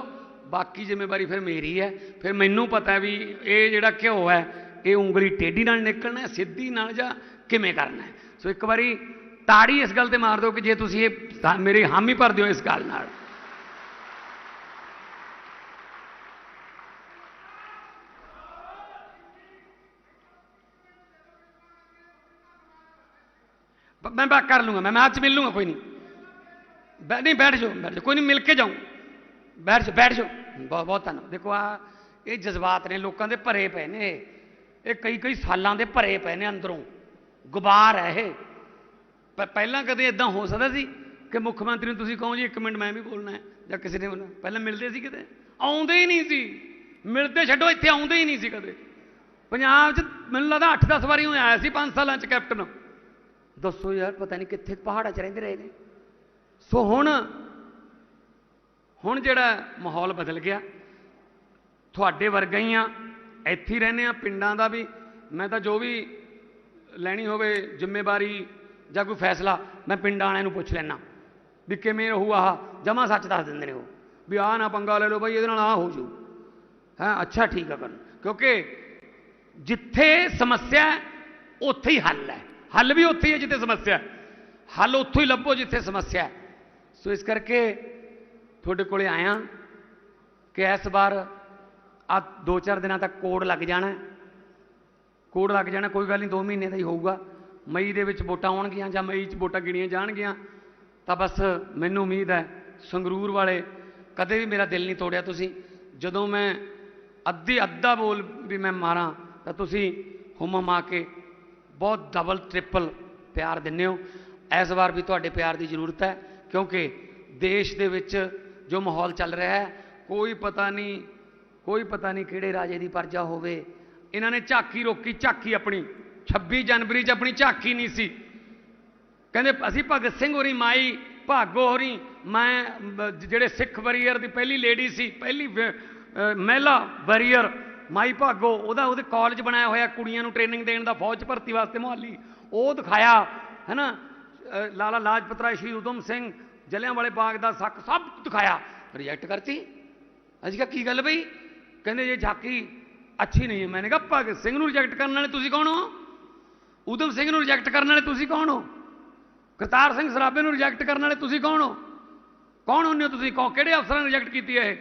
ਬਾਕੀ ਜ਼ਿੰਮੇਵਾਰੀ ਫਿਰ ਮੇਰੀ ਹੈ। ਫਿਰ ਮੈਨੂੰ ਪਤਾ ਵੀ ਇਹ ਜਿਹੜਾ ਘਿਓ ਹੈ, ਇਹ ਉਂਗਲੀ ਟੇਢੀ ਨਾਲ ਨਿਕਲਣਾ ਸਿੱਧੀ ਨਾਲ ਜਾਂ ਕਿਵੇਂ ਕਰਨਾ ਸੋ ਇੱਕ ਵਾਰੀ ਤਾੜੀ ਇਸ ਗੱਲ ਤੇ ਮਾਰ ਦਿਓ ਕਿ ਜੇ ਤੁਸੀਂ ਇਹ ਸਾ- ਮੇਰੀ ਹਾਮੀ ਭਰ ਦਿਓ ਇਸ ਗੱਲ ਨਾਲ। ਬ- ਮੈਂ ਬਾਤ ਕਰ ਲੂੰਗਾ, ਮੈਂ ਮੈਂ ਅੱਜ ਮਿਲ ਲੂੰਗਾ, ਕੋਈ ਨਹੀਂ। ਬੈ, ਨਹੀਂ, ਬੈਠ ਜਾਓ ਬੈਠ ਜਾਓ, ਕੋਈ ਨਹੀਂ, ਮਿਲ ਕੇ ਜਾਊਂ। ਬੈਠ ਜਾ, ਬੈਠ ਜਾਓ ਬਹੁਤ ਬਹੁਤ ਧੰਨਵਾਦ। ਦੇਖੋ ਆ ਇਹ ਜਜ਼ਬਾਤ ਨੇ ਲੋਕਾਂ ਦੇ ਭਰੇ ਪਏ ਨੇ ਇਹ। ਕਈ ਕਈ ਸਾਲਾਂ ਦੇ ਭਰੇ ਪਏ ਨੇ ਅੰਦਰੋਂ। ਗੁਬਾਰ ਹੈ ਇਹ। ਪ- ਪਹਿਲਾਂ ਕਦੇ ਇਦਾਂ ਹੋ ਸਕਦਾ ਸੀ ਕਿ ਮੁੱਖ ਮੰਤਰੀ ਨੂੰ ਤੁਸੀਂ ਕਹੋ ਜੀ, ਇੱਕ ਮਿੰਟ ਮੈਂ ਵੀ ਬੋਲਣਾ ਹੈ, ਜਾਂ ਕਿਸੇ ਨੇ ਬੋਲਣਾ। ਪਹਿਲਾਂ ਮਿਲਦੇ ਸੀ ਕਿਤੇ? ਆਉਂਦੇ ਹੀ ਨਹੀਂ ਸੀ। ਮਿਲਦੇ ਛੱਡੋ, ਇੱਥੇ ਆਉਂਦੇ ਹੀ ਨਹੀਂ ਸੀ ਕਦੇ। ਪੰਜਾਬ 'ਚ ਮੈਨੂੰ ਲੱਗਦਾ 8-10 ਵਾਰੀ ਉਹ ਆਇਆ ਸੀ 5 ਸਾਲਾਂ 'ਚ ਕੈਪਟਨ। ਦੱਸੋ ਯਾਰ, ਪਤਾ ਨਹੀਂ ਕਿੱਥੇ ਪਹਾੜਾਂ 'ਚ ਰਹਿੰਦੇ ਰਹੇ ਨੇ। ਸੋ ਹੁਣ ਹੁਣ ਜਿਹੜਾ ਮਾਹੌਲ ਬਦਲ ਗਿਆ, ਤੁਹਾਡੇ ਵਰਗਾ ਹੀ ਆ, ਇੱਥੇ ਹੀ ਰਹਿੰਦੇ ਆ, ਪਿੰਡਾਂ ਦਾ ਵੀ, ਮੈਂ ਤਾਂ ਜੋ ਵੀ ਲੈਣੀ ਹੋਵੇ ਜ਼ਿੰਮੇਵਾਰੀ ਜਾਂ ਕੋਈ ਫੈਸਲਾ, ਮੈਂ ਪਿੰਡਾਂ ਵਾਲਿਆਂ ਨੂੰ ਪੁੱਛ ਲੈਣਾ ਵੀ ਕਿਵੇਂ ਰਹੂ ਆਹ, ਜਮਾ ਸੱਚ ਦੱਸ ਦਿੰਦੇ ਨੇ ਉਹ। ਵੀ ਆਹ ਨਾ ਪੰਗਾ ਲੈ ਲਓ ਬਈ, ਇਹਦੇ ਨਾਲ ਆਹ ਹੋ ਜੂ। ਹਾਂ, ਅੱਛਾ, ਠੀਕ ਆ ਕਰਨ ਕਿਉਂਕਿ ਜਿੱਥੇ ਸਮੱਸਿਆ ਉੱਥੇ ਹੀ ਹੱਲ ਹੈ। ਹੱਲ ਵੀ ਉੱਥੇ ਹੀ ਹੈ ਜਿੱਥੇ ਸਮੱਸਿਆ ਹੱਲ ਉੱਥੋਂ ਹੀ ਲੱਭੋ ਜਿੱਥੇ ਸਮੱਸਿਆ ਸੋ ਇਸ ਕਰਕੇ ਤੁਹਾਡੇ ਕੋਲੇ ਆਇਆ ਕਿ ਇਸ ਵਾਰ ਆ ਦੋ ਚਾਰ ਦਿਨਾਂ ਤੱਕ ਕੋਡ ਲੱਗ ਜਾਣਾ ਹੈ। ਕੋਡ ਲੱਗ ਜਾਣਾ, ਕੋਈ ਗੱਲ ਨਹੀਂ 2 ਮਹੀਨੇ ਦਾ ਹੀ ਹੋਊਗਾ। ਮਈ ਦੇ ਵਿੱਚ ਵੋਟਾਂ ਆਉਣਗੀਆਂ ਜਾਂ ਮਈ 'ਚ ਵੋਟਾਂ ਗਿਣੀਆਂ ਜਾਣਗੀਆਂ, ਤਾਂ ਬਸ ਮੈਨੂੰ ਉਮੀਦ ਹੈ ਸੰਗਰੂਰ ਵਾਲੇ ਕਦੇ ਵੀ ਮੇਰਾ ਦਿਲ ਨਹੀਂ ਤੋੜਿਆ ਤੁਸੀਂ। ਜਦੋਂ ਮੈਂ ਅੱਧੀ ਅੱਧਾ ਬੋਲ ਵੀ ਮੈਂ ਮਾਰਾਂ, ਤਾਂ ਤੁਸੀਂ ਹੁਮ ਹੁਮਾ ਕੇ ਬਹੁਤ ਡਬਲ ਟ੍ਰਿਪਲ ਪਿਆਰ ਦਿੰਦੇ ਹੋ। ਇਸ ਵਾਰ ਵੀ ਤੁਹਾਡੇ ਪਿਆਰ ਦੀ ਜ਼ਰੂਰਤ ਹੈ, ਕਿਉਂਕਿ ਦੇਸ਼ ਦੇ ਵਿੱਚ ਜੋ ਮਾਹੌਲ ਚੱਲ ਰਿਹਾ ਹੈ, ਕੋਈ ਪਤਾ ਨਹੀਂ, ਕੋਈ ਪਤਾ ਨਹੀਂ ਕਿਹੜੇ ਰਾਜੇ ਦੀ ਪਰਜਾ ਹੋਵੇ। ਇਹਨਾਂ ਨੇ ਝਾਕੀ ਰੋਕੀ, ਝਾਕੀ ਆਪਣੀ। 26 ਜਨਵਰੀ 'ਚ ਆਪਣੀ ਝਾਕੀ ਨਹੀਂ ਸੀ। ਕਹਿੰਦੇ, ਅਸੀਂ ਭਗਤ ਸਿੰਘ ਹੋਰੀ, ਮਾਈ ਭਾਗੋ ਹੋਰੀ, ਮੈਂ ਜਿਹੜੇ ਸਿੱਖ ਵਰੀਅਰ ਦੀ ਪਹਿਲੀ ਲੇਡੀ ਸੀ, ਪਹਿਲੀ ਮਹਿਲਾ ਵਰੀਅਰ ਮਾਈ ਭਾਗੋ, ਉਹਦਾ ਉਹਦੇ ਕਾਲਜ ਬਣਾਇਆ ਹੋਇਆ ਕੁੜੀਆਂ ਨੂੰ ਟ੍ਰੇਨਿੰਗ ਦੇਣ ਦਾ ਫੌਜ ਭਰਤੀ ਵਾਸਤੇ ਮੁਹਾਲੀ। ਉਹ ਦਿਖਾਇਆ, ਹੈਨਾ ਅਹ ਲਾਲਾ ਲਾਜਪਤ ਰਾਏ ਸ਼ਹੀਦ ਊਧਮ ਸਿੰਘ ਜਲਿਆਂ ਬਾਗ ਦਾ ਸੱਕ ਸਭ ਦਿਖਾਇਆ। ਰਿਜੈਕਟ ਕਰਤੀ। ਅਸੀਂ ਕਿਹਾ, ਕੀ ਗੱਲ ਬਈ? ਕਹਿੰਦੇ, ਜੇ ਝਾਕੀ ਅੱਛੀ ਨਹੀਂ ਹੈ। ਮੈਨੇ ਕਿਹਾ ਭਗਤ ਸਿੰਘ ਨੂੰ ਰਿਜੈਕਟ ਕਰਨ ਵਾਲੇ ਤੁਸੀਂ ਕੌਣ ਹੋ? ਊਧਮ ਸਿੰਘ ਨੂੰ ਰਿਜੈਕਟ ਕਰਨ ਵਾਲੇ ਤੁਸੀਂ ਕੌਣ ਹੋ? ਕਰਤਾਰ ਸਿੰਘ ਸਰਾਭੇ ਨੂੰ ਰਿਜੈਕਟ ਕਰਨ ਵਾਲੇ ਤੁਸੀਂ ਕੌਣ ਹੋ? ਕੌਣ ਹੁੰਦੇ ਹੋ ਤੁਸੀਂ? ਕੌਣ ਕਿਹੜੇ ਅਫਸਰਾਂ ਨੇ ਰਿਜੈਕਟ ਕੀਤੀ ਹੈ ਇਹ?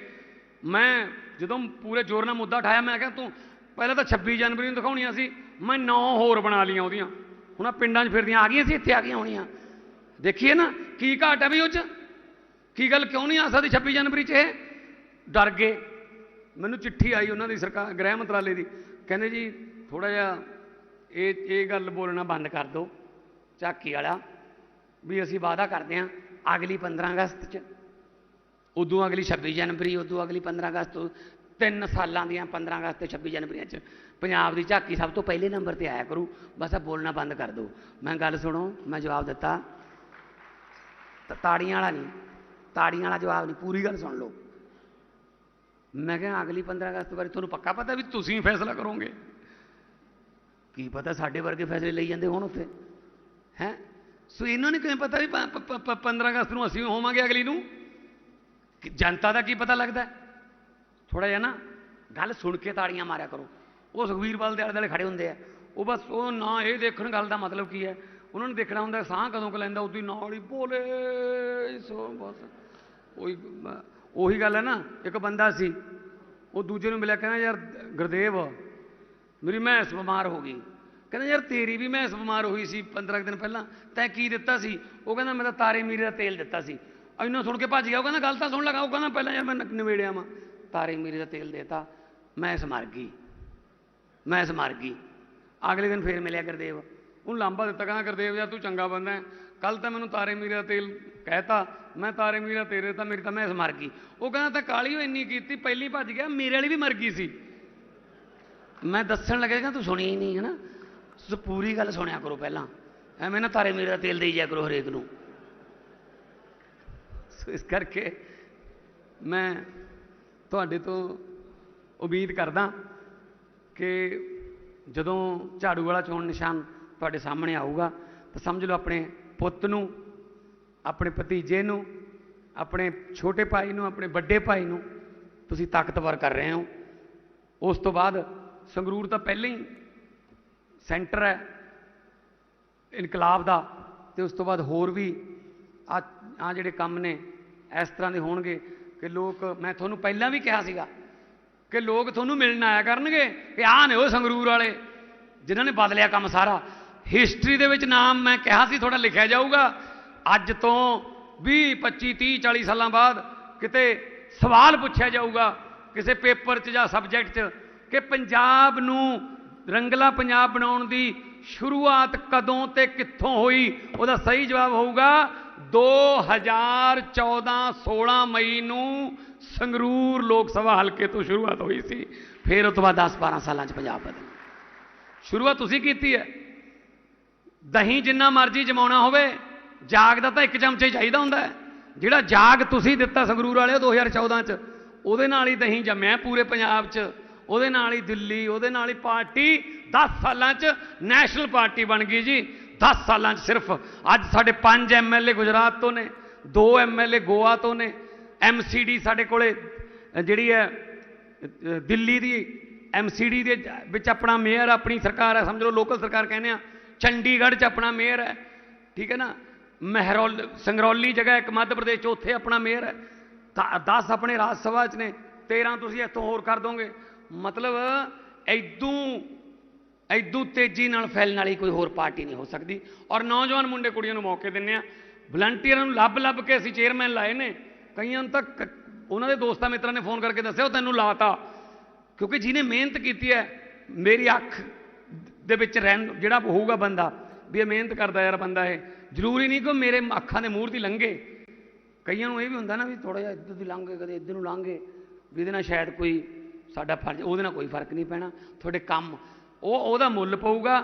ਮੈਂ ਜਦੋਂ ਪੂਰੇ ਜ਼ੋਰ ਨਾਲ ਮੁੱਦਾ ਉਠਾਇਆ, ਮੈਂ ਕਿਹਾ, ਤੂੰ ਪਹਿਲਾਂ ਤਾਂ 26 ਜਨਵਰੀ ਨੂੰ ਦਿਖਾਉਣੀਆਂ ਸੀ। ਮੈਂ 9 ਹੋਰ ਬਣਾ ਲਈਆਂ ਉਹਦੀਆਂ। ਹੁਣ ਆਹ ਪਿੰਡਾਂ 'ਚ ਫਿਰਦੀਆਂ, ਆ ਗਈਆਂ ਸੀ, ਇੱਥੇ ਆ ਗਈਆਂ ਹੋਣੀਆਂ। ਦੇਖੀਏ ਨਾ, ਕੀ ਘਾਟ ਹੈ ਵੀ ਉਹ 'ਚ? ਕੀ ਗੱਲ ਕਿਉਂ ਨਹੀਂ ਆ ਸਕਦੀ 26 ਜਨਵਰੀ 'ਚ ਇਹ? ਡਰ ਗਏ। ਮੈਨੂੰ ਚਿੱਠੀ ਆਈ ਉਹਨਾਂ ਦੀ ਸਰਕਾਰ, ਗ੍ਰਹਿ ਮੰਤਰਾਲੇ ਦੀ। ਕਹਿੰਦੇ ਜੀ ਥੋੜਾ ਜਿਹਾ ਇਹ ਇਹ ਗੱਲ ਬੋਲਣਾ ਬੰਦ ਕਰ ਦਿਓ, ਝਾਕੀ ਵਾਲਾ, ਵੀ ਅਸੀਂ ਵਾਅਦਾ ਕਰਦੇ ਹਾਂ ਅਗਲੀ 15 ਅਗਸਤ 'ਚ। ਉਦੋਂ ਅਗਲੀ 26 ਜਨਵਰੀ, ਉਦੋਂ ਅਗਲੀ 15 ਅਗਸਤ ਤੋਂ ਤਿੰਨ ਸਾਲਾਂ ਦੀਆਂ 15 ਅਗਸਤ ਤੇ 26 ਜਨਵਰੀ 'ਚ। ਪੰਜਾਬ ਦੀ ਝਾਕੀ ਸਭ ਤੋਂ ਪਹਿਲੇ ਨੰਬਰ ਤੇ ਆਇਆ ਕਰੂ। ਬਸ ਆ ਬੋਲਣਾ ਬੰਦ ਕਰ ਦਿਓ। ਮੈਂ ਗੱਲ ਸੁਣੋ, ਮੈਂ ਜਵਾਬ ਦਿੱਤਾ। ਤ- ਤਾੜੀਆਂ ਵਾਲਾ ਨਹੀਂ। ਤਾੜੀਆਂ ਵਾਲਾ ਜਵਾਬ ਨਹੀਂ, ਪੂਰੀ ਗੱਲ ਸੁਣ ਲਓ। ਮੈਂ ਕਿਹਾ ਅਗਲੀ 15 ਅਗਸਤ ਬਾਰੇ ਤੁਹਾਨੂੰ ਪੱਕਾ ਪਤਾ ਵੀ ਤੁਸੀਂ ਫੈਸਲਾ ਕਰੋਗੇ? ਕੀ ਪਤਾ ਸਾਡੇ ਵਰਗੇ ਫੈਸਲੇ ਲਈ ਜਾਂਦੇ ਹੋਣ ਉੱਥੇ? ਹੈ? ਸੋ ਇਹਨਾਂ ਨੂੰ ਕਿਵੇਂ ਪਤਾ ਵੀ ਪ- 15 ਅਗਸਤ ਨੂੰ ਅਸੀਂ ਹੋਵਾਂਗੇ ਅਗਲੀ ਨੂੰ? ਜਨਤਾ ਦਾ ਕੀ ਪਤਾ ਲੱਗਦਾ? ਥੋੜਾ ਜਿਹਾ ਨਾ ਗੱਲ ਸੁਣ ਕੇ ਤਾੜੀਆਂ ਮਾਰਿਆ ਕਰੋ। ਉਹ ਸੁਖਵੀਰ ਬਲ ਦੇ ਆਲੇ ਦੁਆਲੇ ਖੜੇ ਹੁੰਦੇ ਆ। ਉਹ ਬਸ ਉਹ ਨਾ ਇਹ ਦੇਖਣ ਗੱਲ ਦਾ ਮਤਲਬ ਕੀ ਹੈ? ਉਹਨਾਂ ਨੂੰ ਦੇਖਣਾ ਹੁੰਦਾ ਸਾਹ ਕਦੋਂ ਕੁ ਲੈਂਦਾ ਉਦੋਂ ਹੀ ਨਾਲ ਹੀ ਬੋਲੇ, ਸੋ ਬਹੁਤ ਉਹੀ ਉਹੀ ਗੱਲ ਹੈ ਨਾ, ਇੱਕ ਬੰਦਾ ਸੀ, ਉਹ ਦੂਜੇ ਨੂੰ ਮਿਲਿਆ, ਕਹਿੰਦਾ ਯਾਰ ਗੁਰਦੇਵ, ਮੇਰੀ ਮੈਂਸ ਬਿਮਾਰ ਹੋ ਗਈ। ਕਹਿੰਦਾ ਯਾਰ ਤੇਰੀ ਵੀ ਮੈਂਸ ਬਿਮਾਰ ਹੋਈ ਸੀ 15 ਕੁ ਦਿਨ ਪਹਿਲਾਂ, ਤੈਂ ਕੀ ਦਿੱਤਾ ਸੀ? ਉਹ ਕਹਿੰਦਾ ਮੈਂ ਤਾਂ ਤਾਰੇ ਮੀਰੇ ਦਾ ਤੇਲ ਦਿੱਤਾ ਸੀ। ਇੰਨਾ ਸੁਣ ਕੇ ਭੱਜ ਗਿਆ, ਉਹ ਕਹਿੰਦਾ ਗੱਲ ਤਾਂ ਸੁਣ ਲਗਾ, ਉਹ ਕਹਿੰਦਾ ਪਹਿਲਾਂ ਯਾਰ ਮੈਂ ਨ- ਨਿਬੇੜਿਆ ਵਾਂ। ਤਾਰੇ ਮੀਰੇ ਦਾ ਤੇਲ ਦੇਤਾ, ਮੈਂਸ ਮਰ ਗਈ, ਮੈਂਸ ਮਰ ਗਈ। ਅਗਲੇ ਦਿਨ ਫੇਰ ਮਿਲਿਆ ਗੁਰਦੇਵ। ਉਹਨੂੰ ਲਾਂਬਾ ਦਿੱਤਾ, ਕਹਿੰਦਾ ਗੁਰਦੇਵ ਯਾਰ ਤੂੰ ਚੰਗਾ ਬੰਦਾ ਹੈ ਕੱਲ ਤਾਂ ਮੈਨੂੰ ਤਾਰੇ ਮੀਰੇ ਦਾ ਤੇਲ ਕਹਿਤਾ, ਮੈਂ ਤਾਰੇ ਮੀਰਾ ਦਾ ਤੇਰੇ ਤਾਂ ਮੇਰੀ ਤਾਂ ਮੈਂਸ ਮਰ ਗਈ। ਉਹ ਕਹਿੰਦਾ, ਤਾਂ ਕਾਲੀ ਉਹ ਇੰਨੀ ਕੀਤੀ, ਪਹਿਲੀ ਭੱਜ ਗਿਆ, ਮੇਰੇ ਵਾਲੀ ਵੀ ਮਰ ਗਈ ਸੀ। ਮੈਂ ਦੱਸਣ ਲੱਗਿਆ ਕਿ ਤੂੰ ਸੁਣੀ ਹੀ ਨਹੀਂ ਹੈ ਨਾ ਤੁਸੀਂ ਪੂਰੀ ਗੱਲ ਸੁਣਿਆ ਕਰੋ ਪਹਿਲਾਂ। ਐਵੇਂ ਨਾ ਤਾਰੇ ਮੇਰੇ ਦਾ ਤੇਲ ਦੇਈ ਜਾ ਕਰੋ ਹਰੇਕ ਨੂੰ। ਸੋ ਇਸ ਕਰਕੇ ਮੈਂ ਤੁਹਾਡੇ ਤੋਂ ਉਮੀਦ ਕਰਦਾ ਕਿ ਜਦੋਂ ਝਾੜੂ ਵਾਲਾ ਚੋਣ ਨਿਸ਼ਾਨ ਤੁਹਾਡੇ ਸਾਹਮਣੇ ਆਊਗਾ, ਤਾਂ ਸਮਝ ਲਓ ਆਪਣੇ ਪੁੱਤ ਨੂੰ, ਆਪਣੇ ਭਤੀਜੇ ਨੂੰ, ਆਪਣੇ ਛੋਟੇ ਭਾਈ ਨੂੰ, ਆਪਣੇ ਵੱਡੇ ਭਾਈ ਨੂੰ ਤੁਸੀਂ ਤਾਕਤਵਰ ਕਰ ਰਹੇ ਹੋ। ਉਸ ਤੋਂ ਬਾਅਦ ਸੰਗਰੂਰ ਤਾਂ ਪਹਿਲਾਂ ਹੀ ਸੈਂਟਰ ਹੈ ਇਨਕਲਾਬ ਦਾ ਤੇ ਉਸ ਤੋਂ ਬਾਅਦ ਹੋਰ ਵੀ ਆ ਆ ਜਿਹੜੇ ਕੰਮ ਨੇ ਇਸ ਤਰ੍ਹਾਂ ਦੇ ਹੋਣਗੇ ਕਿ ਲੋਕ, ਮੈਂ ਤੁਹਾਨੂੰ ਪਹਿਲਾਂ ਵੀ ਕਿਹਾ ਸੀਗਾ ਕਿ ਲੋਕ ਤੁਹਾਨੂੰ ਮਿਲਣ ਆਇਆ ਕਰਨਗੇ ਕਿ ਆਹ ਨੇ ਉਹ ਸੰਗਰੂਰ ਵਾਲੇ ਜਿਨ੍ਹਾਂ ਨੇ ਬਦਲਿਆ ਕੰਮ ਸਾਰਾ। ਹਿਸਟਰੀ ਦੇ ਵਿੱਚ ਨਾਮ ਮੈਂ ਕਿਹਾ ਸੀ ਥੋੜਾ ਲਿਖਿਆ ਜਾਊਗਾ। ਅੱਜ ਤੋਂ 20 25 30 40 ਸਾਲਾਂ ਬਾਅਦ ਕਿਤੇ ਸਵਾਲ ਪੁੱਛਿਆ ਜਾਊਗਾ, ਕਿਸੇ ਪੇਪਰ 'ਚ ਜਾਂ ਸਬਜੈਕਟ 'ਚ, ਕਿ ਪੰਜਾਬ ਨੂੰ ਰੰਗਲਾ ਪੰਜਾਬ ਬਣਾਉਣ ਦੀ ਸ਼ੁਰੂਆਤ ਕਦੋਂ ਤੇ ਕਿੱਥੋਂ ਹੋਈ? ਉਹਦਾ ਸਹੀ ਜਵਾਬ ਹੋਊਗਾ 2014 16 ਮਈ ਨੂੰ ਸੰਗਰੂਰ ਲੋਕ ਸਭਾ ਹਲਕੇ ਤੋਂ ਸ਼ੁਰੂਆਤ ਹੋਈ ਸੀ। ਫਿਰ ਉਸ ਤੋਂ ਬਾਅਦ 10 12 ਸਾਲਾਂ 'ਚ ਪੰਜਾਬ ਬਦਲ। ਸ਼ੁਰੂਆਤ ਤੁਸੀਂ ਕੀਤੀ ਹੈ। ਦਹੀਂ ਜਿੰਨਾ ਮਰਜ਼ੀ ਜਮਾਉਣਾ ਹੋਵੇ, ਜਾਗ ਦਾ ਤਾਂ ਇੱਕ ਚਮਚੇ ਚਾਹੀਦਾ ਹੁੰਦਾ ਹੈ। ਜਿਹੜਾ ਜਾਗ ਤੁਸੀਂ ਦਿੱਤਾ ਸੰਗਰੂਰ ਵਾਲਿਓ 2014 ਚ, ਉਹਦੇ ਨਾਲ ਹੀ ਦਹੀਂ ਜੰਮਿਆ ਪੂਰੇ ਪੰਜਾਬ ਚ। ਉਹਦੇ ਨਾਲ ਹੀ ਦਿੱਲੀ, ਉਹਦੇ ਨਾਲ ਹੀ ਪਾਰਟੀ 10 ਸਾਲਾਂ ਚ ਨੈਸ਼ਨਲ ਪਾਰਟੀ ਬਣ ਗਈ ਜੀ। 10 ਸਾਲਾਂ ਚ ਸਿਰਫ। ਅੱਜ ਸਾਡੇ 5 ਐਮਐਲਏ ਗੁਜਰਾਤ ਤੋਂ ਨੇ 2 ਐਮਐਲਏ ਗੋਆ ਤੋਂ ਨੇ ਐਮਸੀਡੀ ਸਾਡੇ ਕੋਲੇ ਜਿਹੜੀ ਹੈ ਦਿੱਲੀ ਦੀ ਐਮਸੀਡੀ ਦੇ ਵਿੱਚ ਆਪਣਾ ਮੇਅਰ, ਆਪਣੀ ਸਰਕਾਰ ਹੈ, ਸਮਝ ਲਓ, ਲੋਕਲ ਸਰਕਾਰ ਕਹਿੰਦੇ ਆ। ਚੰਡੀਗੜ੍ਹ 'ਚ ਆਪਣਾ ਮੇਅਰ ਹੈ, ਠੀਕ ਹੈ ਨਾ? ਮਹਿਰੌਲ, ਸੰਗਰੌਲੀ ਜਗ੍ਹਾ ਇੱਕ ਮੱਧ ਪ੍ਰਦੇਸ਼ 'ਚ, ਉੱਥੇ ਆਪਣਾ ਮੇਅਰ ਹੈ। ਤਾਂ 10 ਆਪਣੇ ਰਾਜ ਸਭਾ 'ਚ ਨੇ 13 ਤੁਸੀਂ ਇੱਥੋਂ ਹੋਰ ਕਰ ਦੋਗੇ। ਮਤਲਬ ਐਦੂ ਐਦੂ ਤੇਜ਼ੀ ਨਾਲ ਫੈਲਣ ਵਾਲੀ ਕੋਈ ਹੋਰ ਪਾਰਟੀ ਨਹੀਂ ਹੋ ਸਕਦੀ। ਔਰ ਨੌਜਵਾਨ ਮੁੰਡੇ ਕੁੜੀਆਂ ਨੂੰ ਮੌਕੇ ਦਿੰਨੇ ਆ। ਵਲੰਟੀਅਰਾਂ ਨੂੰ ਲੱਭ ਲੱਭ ਕੇ ਅਸੀਂ ਚੇਅਰਮੈਨ ਲਾਏ ਨੇ। ਕਈਆਂ ਨੂੰ ਤਾਂ ਉਹਨਾਂ ਦੇ ਦੋਸਤਾਂ ਮਿੱਤਰਾਂ ਨੇ ਫੋਨ ਕਰਕੇ ਦੱਸਿਆ, ਉਹ ਤੈਨੂੰ ਲਾਤਾ। ਕਿਉਂਕਿ ਜਿਹਨੇ ਮਿਹਨਤ ਕੀਤੀ ਹੈ, ਮੇਰੀ ਅੱਖ ਦੇ ਵਿੱਚ ਰਹਿਣ ਜਿਹੜਾ ਹੋਊਗਾ ਬੰਦਾ, ਵੀ ਇਹ ਮਿਹਨਤ ਕਰਦਾ ਯਾਰ ਬੰਦਾ ਇਹ। ਜ਼ਰੂਰੀ ਨਹੀਂ ਕਿ ਉਹ ਮੇਰੇ ਅੱਖਾਂ ਦੇ ਮੂਹਰ ਦੀ ਲੰਘੇ। ਕਈਆਂ ਨੂੰ ਇਹ ਵੀ ਹੁੰਦਾ ਨਾ ਵੀ ਥੋੜਾ ਜਿਹਾ ਇੱਧਰ ਦੀ ਲੰਘੇ, ਕਦੇ ਇੱਧਰ ਨੂੰ ਲੰਘੇ, ਵੀ ਇਹਦੇ ਨਾਲ ਸ਼ਾਇਦ ਕੋਈ ਸਾਡਾ ਫਰਜ਼, ਉਹਦੇ ਨਾਲ ਕੋਈ ਫ਼ਰਕ ਨਹੀਂ ਪੈਣਾ, ਤੁਹਾਡੇ ਕੰਮ। ਉਹ, ਉਹਦਾ ਮੁੱਲ ਪਊਗਾ,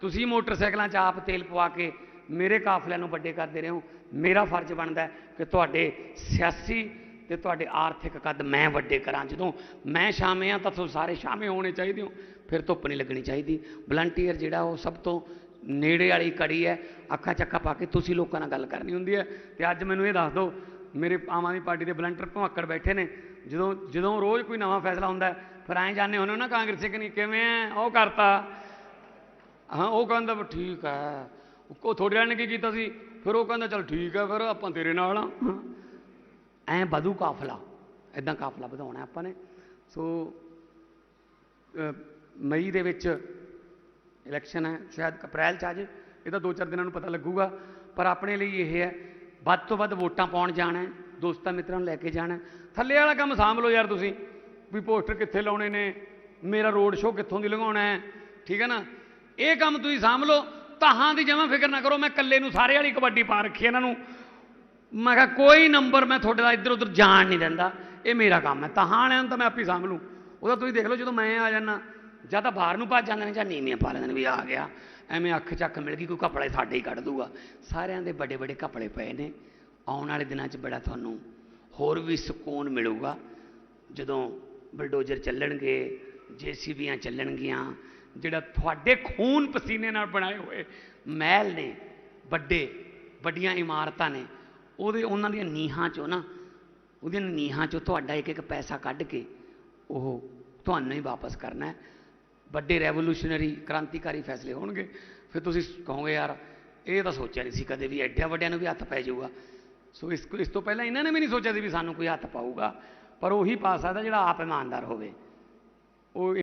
ਤੁਸੀਂ ਮੋਟਰਸਾਈਕਲਾਂ 'ਚ ਆਪ ਤੇਲ ਪਵਾ ਕੇ ਮੇਰੇ ਕਾਫਲਿਆਂ ਨੂੰ ਵੱਡੇ ਕਰਦੇ ਰਹੇ। ਹੋ ਮੇਰਾ ਫਰਜ਼ ਬਣਦਾ ਕਿ ਤੁਹਾਡੇ ਸਿਆਸੀ ਤੇ ਤੁਹਾਡੇ ਆਰਥਿਕ ਕੱਦ ਮੈਂ ਵੱਡੇ ਕਰਾਂ। ਜਦੋਂ ਮੈਂ ਸ਼ਾਮੇ ਆ ਤਾਂ ਤੁਸੀਂ ਸਾਰੇ ਸ਼ਾਮੇ ਹੋਣੇ ਚਾਹੀਦੇ ਹੋ। ਫਿਰ ਧੁੱਪ ਨਹੀਂ ਲੱਗਣੀ ਚਾਹੀਦੀ। ਵਲੰਟੀਅਰ ਜਿਹੜਾ ਉਹ ਸਭ ਤੋਂ ਨੇੜੇ ਵਾਲੀ ਕੜੀ ਹੈ। ਅੱਖਾਂ ਚੱਕਾ ਪਾ ਕੇ ਤੁਸੀਂ ਲੋਕਾਂ ਨਾਲ ਗੱਲ ਕਰਨੀ ਹੁੰਦੀ ਹੈ। ਤੇ ਅੱਜ ਮੈਨੂੰ ਇਹ ਦੱਸ ਦਿਓ, ਮੇਰੇ ਆਮ ਆਦਮੀ ਪਾਰਟੀ ਦੇ ਵਲੰਟੀਅਰ ਭਵਾਕੜ ਬੈਠੇ ਨੇ। ਜਦੋਂ ਜਦੋਂ ਰੋਜ਼ ਕੋਈ ਨਵਾਂ ਫੈਸਲਾ ਹੁੰਦਾ ਫਿਰ ਐਂ ਜਾਣੇ ਹੁੰਦੇ ਹੋ ਨਾ ਕਾਂਗਰਸੀ ਕਿ ਨਹੀਂ ਕਿਵੇਂ ਹੈ ਉਹ ਕਰਤਾ। ਹਾਂ, ਉਹ ਕਹਿੰਦਾ ਠੀਕ ਹੈ। ਉਹ ਤੁਹਾਡੇ ਵਾਲਿਆਂ ਕੀ ਕੀਤਾ ਸੀ? ਫਿਰ ਉਹ ਕਹਿੰਦਾ, ਚਲ ਠੀਕ ਹੈ, ਫਿਰ ਆਪਾਂ ਤੇਰੇ ਨਾਲ ਆ। ਐਂ ਵਧੂ ਕਾਫਲਾ। ਇਦਾਂ ਕਾਫਲਾ ਵਧਾਉਣਾ ਆਪਾਂ ਨੇ। ਸੋ ਮਈ ਦੇ ਵਿੱਚ ਇਲੈਕਸ਼ਨ ਹੈ, ਸ਼ਾਇਦ ਅਪ੍ਰੈਲ ਚ ਆ ਜੇ ਇਹ ਤਾਂ ਦੋ ਚਾਰ ਦਿਨਾਂ ਨੂੰ ਪਤਾ ਲੱਗੂਗਾ। ਪਰ ਆਪਣੇ ਲਈ ਇਹ ਹੈ, ਵੱਧ ਤੋਂ ਵੱਧ ਵੋਟਾਂ ਪਾਉਣ ਜਾਣਾ ਦੋਸਤਾਂ ਮਿੱਤਰਾਂ ਨੂੰ ਲੈ ਕੇ ਜਾਣਾ ਥੱਲੇ ਵਾਲਾ ਕੰਮ ਸਾਂਭ ਲਓ ਯਾਰ ਤੁਸੀਂ, ਵੀ ਪੋਸਟਰ ਕਿੱਥੇ ਲਾਉਣੇ ਨੇ, ਮੇਰਾ ਰੋਡ ਸ਼ੋਅ ਕਿੱਥੋਂ ਦੀ ਲਗਾਉਣਾ ਹੈ, ਠੀਕ ਹੈ ਨਾ? ਇਹ ਕੰਮ ਤੁਸੀਂ ਸਾਂਭ ਲਓ ਤਾਹਾਂ ਦੀ ਜਮਾਂ ਫਿਕਰ ਨਾ ਕਰੋ, ਮੈਂ ਇਕੱਲੇ ਨੂੰ ਸਾਰੇ ਵਾਲੀ ਕਬੱਡੀ ਪਾ ਰੱਖੀ ਇਹਨਾਂ ਨੂੰ। ਮੈਂ ਕਿਹਾ, ਕੋਈ ਨੰਬਰ ਮੈਂ ਤੁਹਾਡੇ ਦਾ ਇੱਧਰ ਉੱਧਰ ਜਾਣ ਨਹੀਂ ਦਿੰਦਾ। ਇਹ ਮੇਰਾ ਕੰਮ ਹੈ। ਤਾਹਾਂ ਵਾਲਿਆਂ ਨੂੰ ਤਾਂ ਮੈਂ ਆਪੇ ਸਾਂਭ ਲੂੰ ਉਹਦਾ ਤੁਸੀਂ ਦੇਖ ਲਓ, ਜਦੋਂ ਮੈਂ ਆ ਜਾਣਾ ਜਾਂ ਤਾਂ ਬਾਹਰ ਨੂੰ ਭੱਜ ਜਾਂਦੇ ਨੇ, ਜਾਂ ਨੀਵੀਆਂ ਪਾ ਲੈਂਦੇ ਨੇ ਵੀ ਆ ਗਿਆ। ਐਵੇਂ ਅੱਖ ਚੱਕ ਮਿਲ ਗਈ, ਕੋਈ ਕਪੜੇ ਸਾਡੇ ਹੀ ਕੱਢ ਦੂਗਾ ਸਾਰਿਆਂ ਦੇ ਵੱਡੇ ਵੱਡੇ ਕਪੜੇ ਪਏ ਨੇ। ਆਉਣ ਵਾਲੇ ਦਿਨਾਂ 'ਚ ਬੜਾ ਤੁਹਾਨੂੰ ਹੋਰ ਵੀ ਸਕੂਨ ਮਿਲੂਗਾ। ਜਦੋਂ ਬਲਡੋਜ਼ਰ ਚੱਲਣਗੇ, ਜੀਸੀਬੀਆਂ ਚੱਲਣਗੀਆਂ, ਜਿਹੜਾ ਤੁਹਾਡੇ ਖੂਨ ਪਸੀਨੇ ਨਾਲ ਬਣਾਏ ਹੋਏ ਮਹਿਲ ਨੇ, ਵੱਡੇ, ਵੱਡੀਆਂ ਇਮਾਰਤਾਂ ਨੇ ਉਹਦੇ ਉਹਨਾਂ ਦੀਆਂ ਨੀਹਾਂ ਚੋਂ ਨਾ, ਉਹਦੀਆਂ ਨੀਹਾਂ ਚੋਂ ਤੁਹਾਡਾ ਇੱਕ ਇੱਕ ਪੈਸਾ ਕੱਢ ਕੇ ਉਹ ਤੁਹਾਨੂੰ ਹੀ ਵਾਪਸ ਕਰਨਾ ਹੈ। ਵੱਡੇ ਰੈਵੋਲੂਸ਼ਨਰੀ ਕ੍ਰਾਂਤੀਕਾਰੀ ਫੈਸਲੇ ਹੋਣਗੇ। ਫਿਰ ਤੁਸੀਂ ਕਹੋਗੇ, ਯਾਰ, ਇਹ ਤਾਂ ਸੋਚਿਆ ਨਹੀਂ ਸੀ ਕਦੇ ਵੀ, ਐਡਿਆਂ ਵੱਡਿਆਂ ਨੂੰ ਵੀ ਹੱਥ ਪੈ ਜਾਊਗਾ। ਸੋ ਇਸ ਇਸ ਤੋਂ ਪਹਿਲਾਂ ਇਹਨਾਂ ਨੇ ਵੀ ਨਹੀਂ ਸੋਚਿਆ ਸੀ ਵੀ ਸਾਨੂੰ ਕੋਈ ਹੱਥ ਪਾਊਗਾ। ਪਰ ਉਹੀ ਪਾ ਸਕਦਾ ਜਿਹੜਾ ਆਪ ਇਮਾਨਦਾਰ ਹੋਵੇ। ਉਹ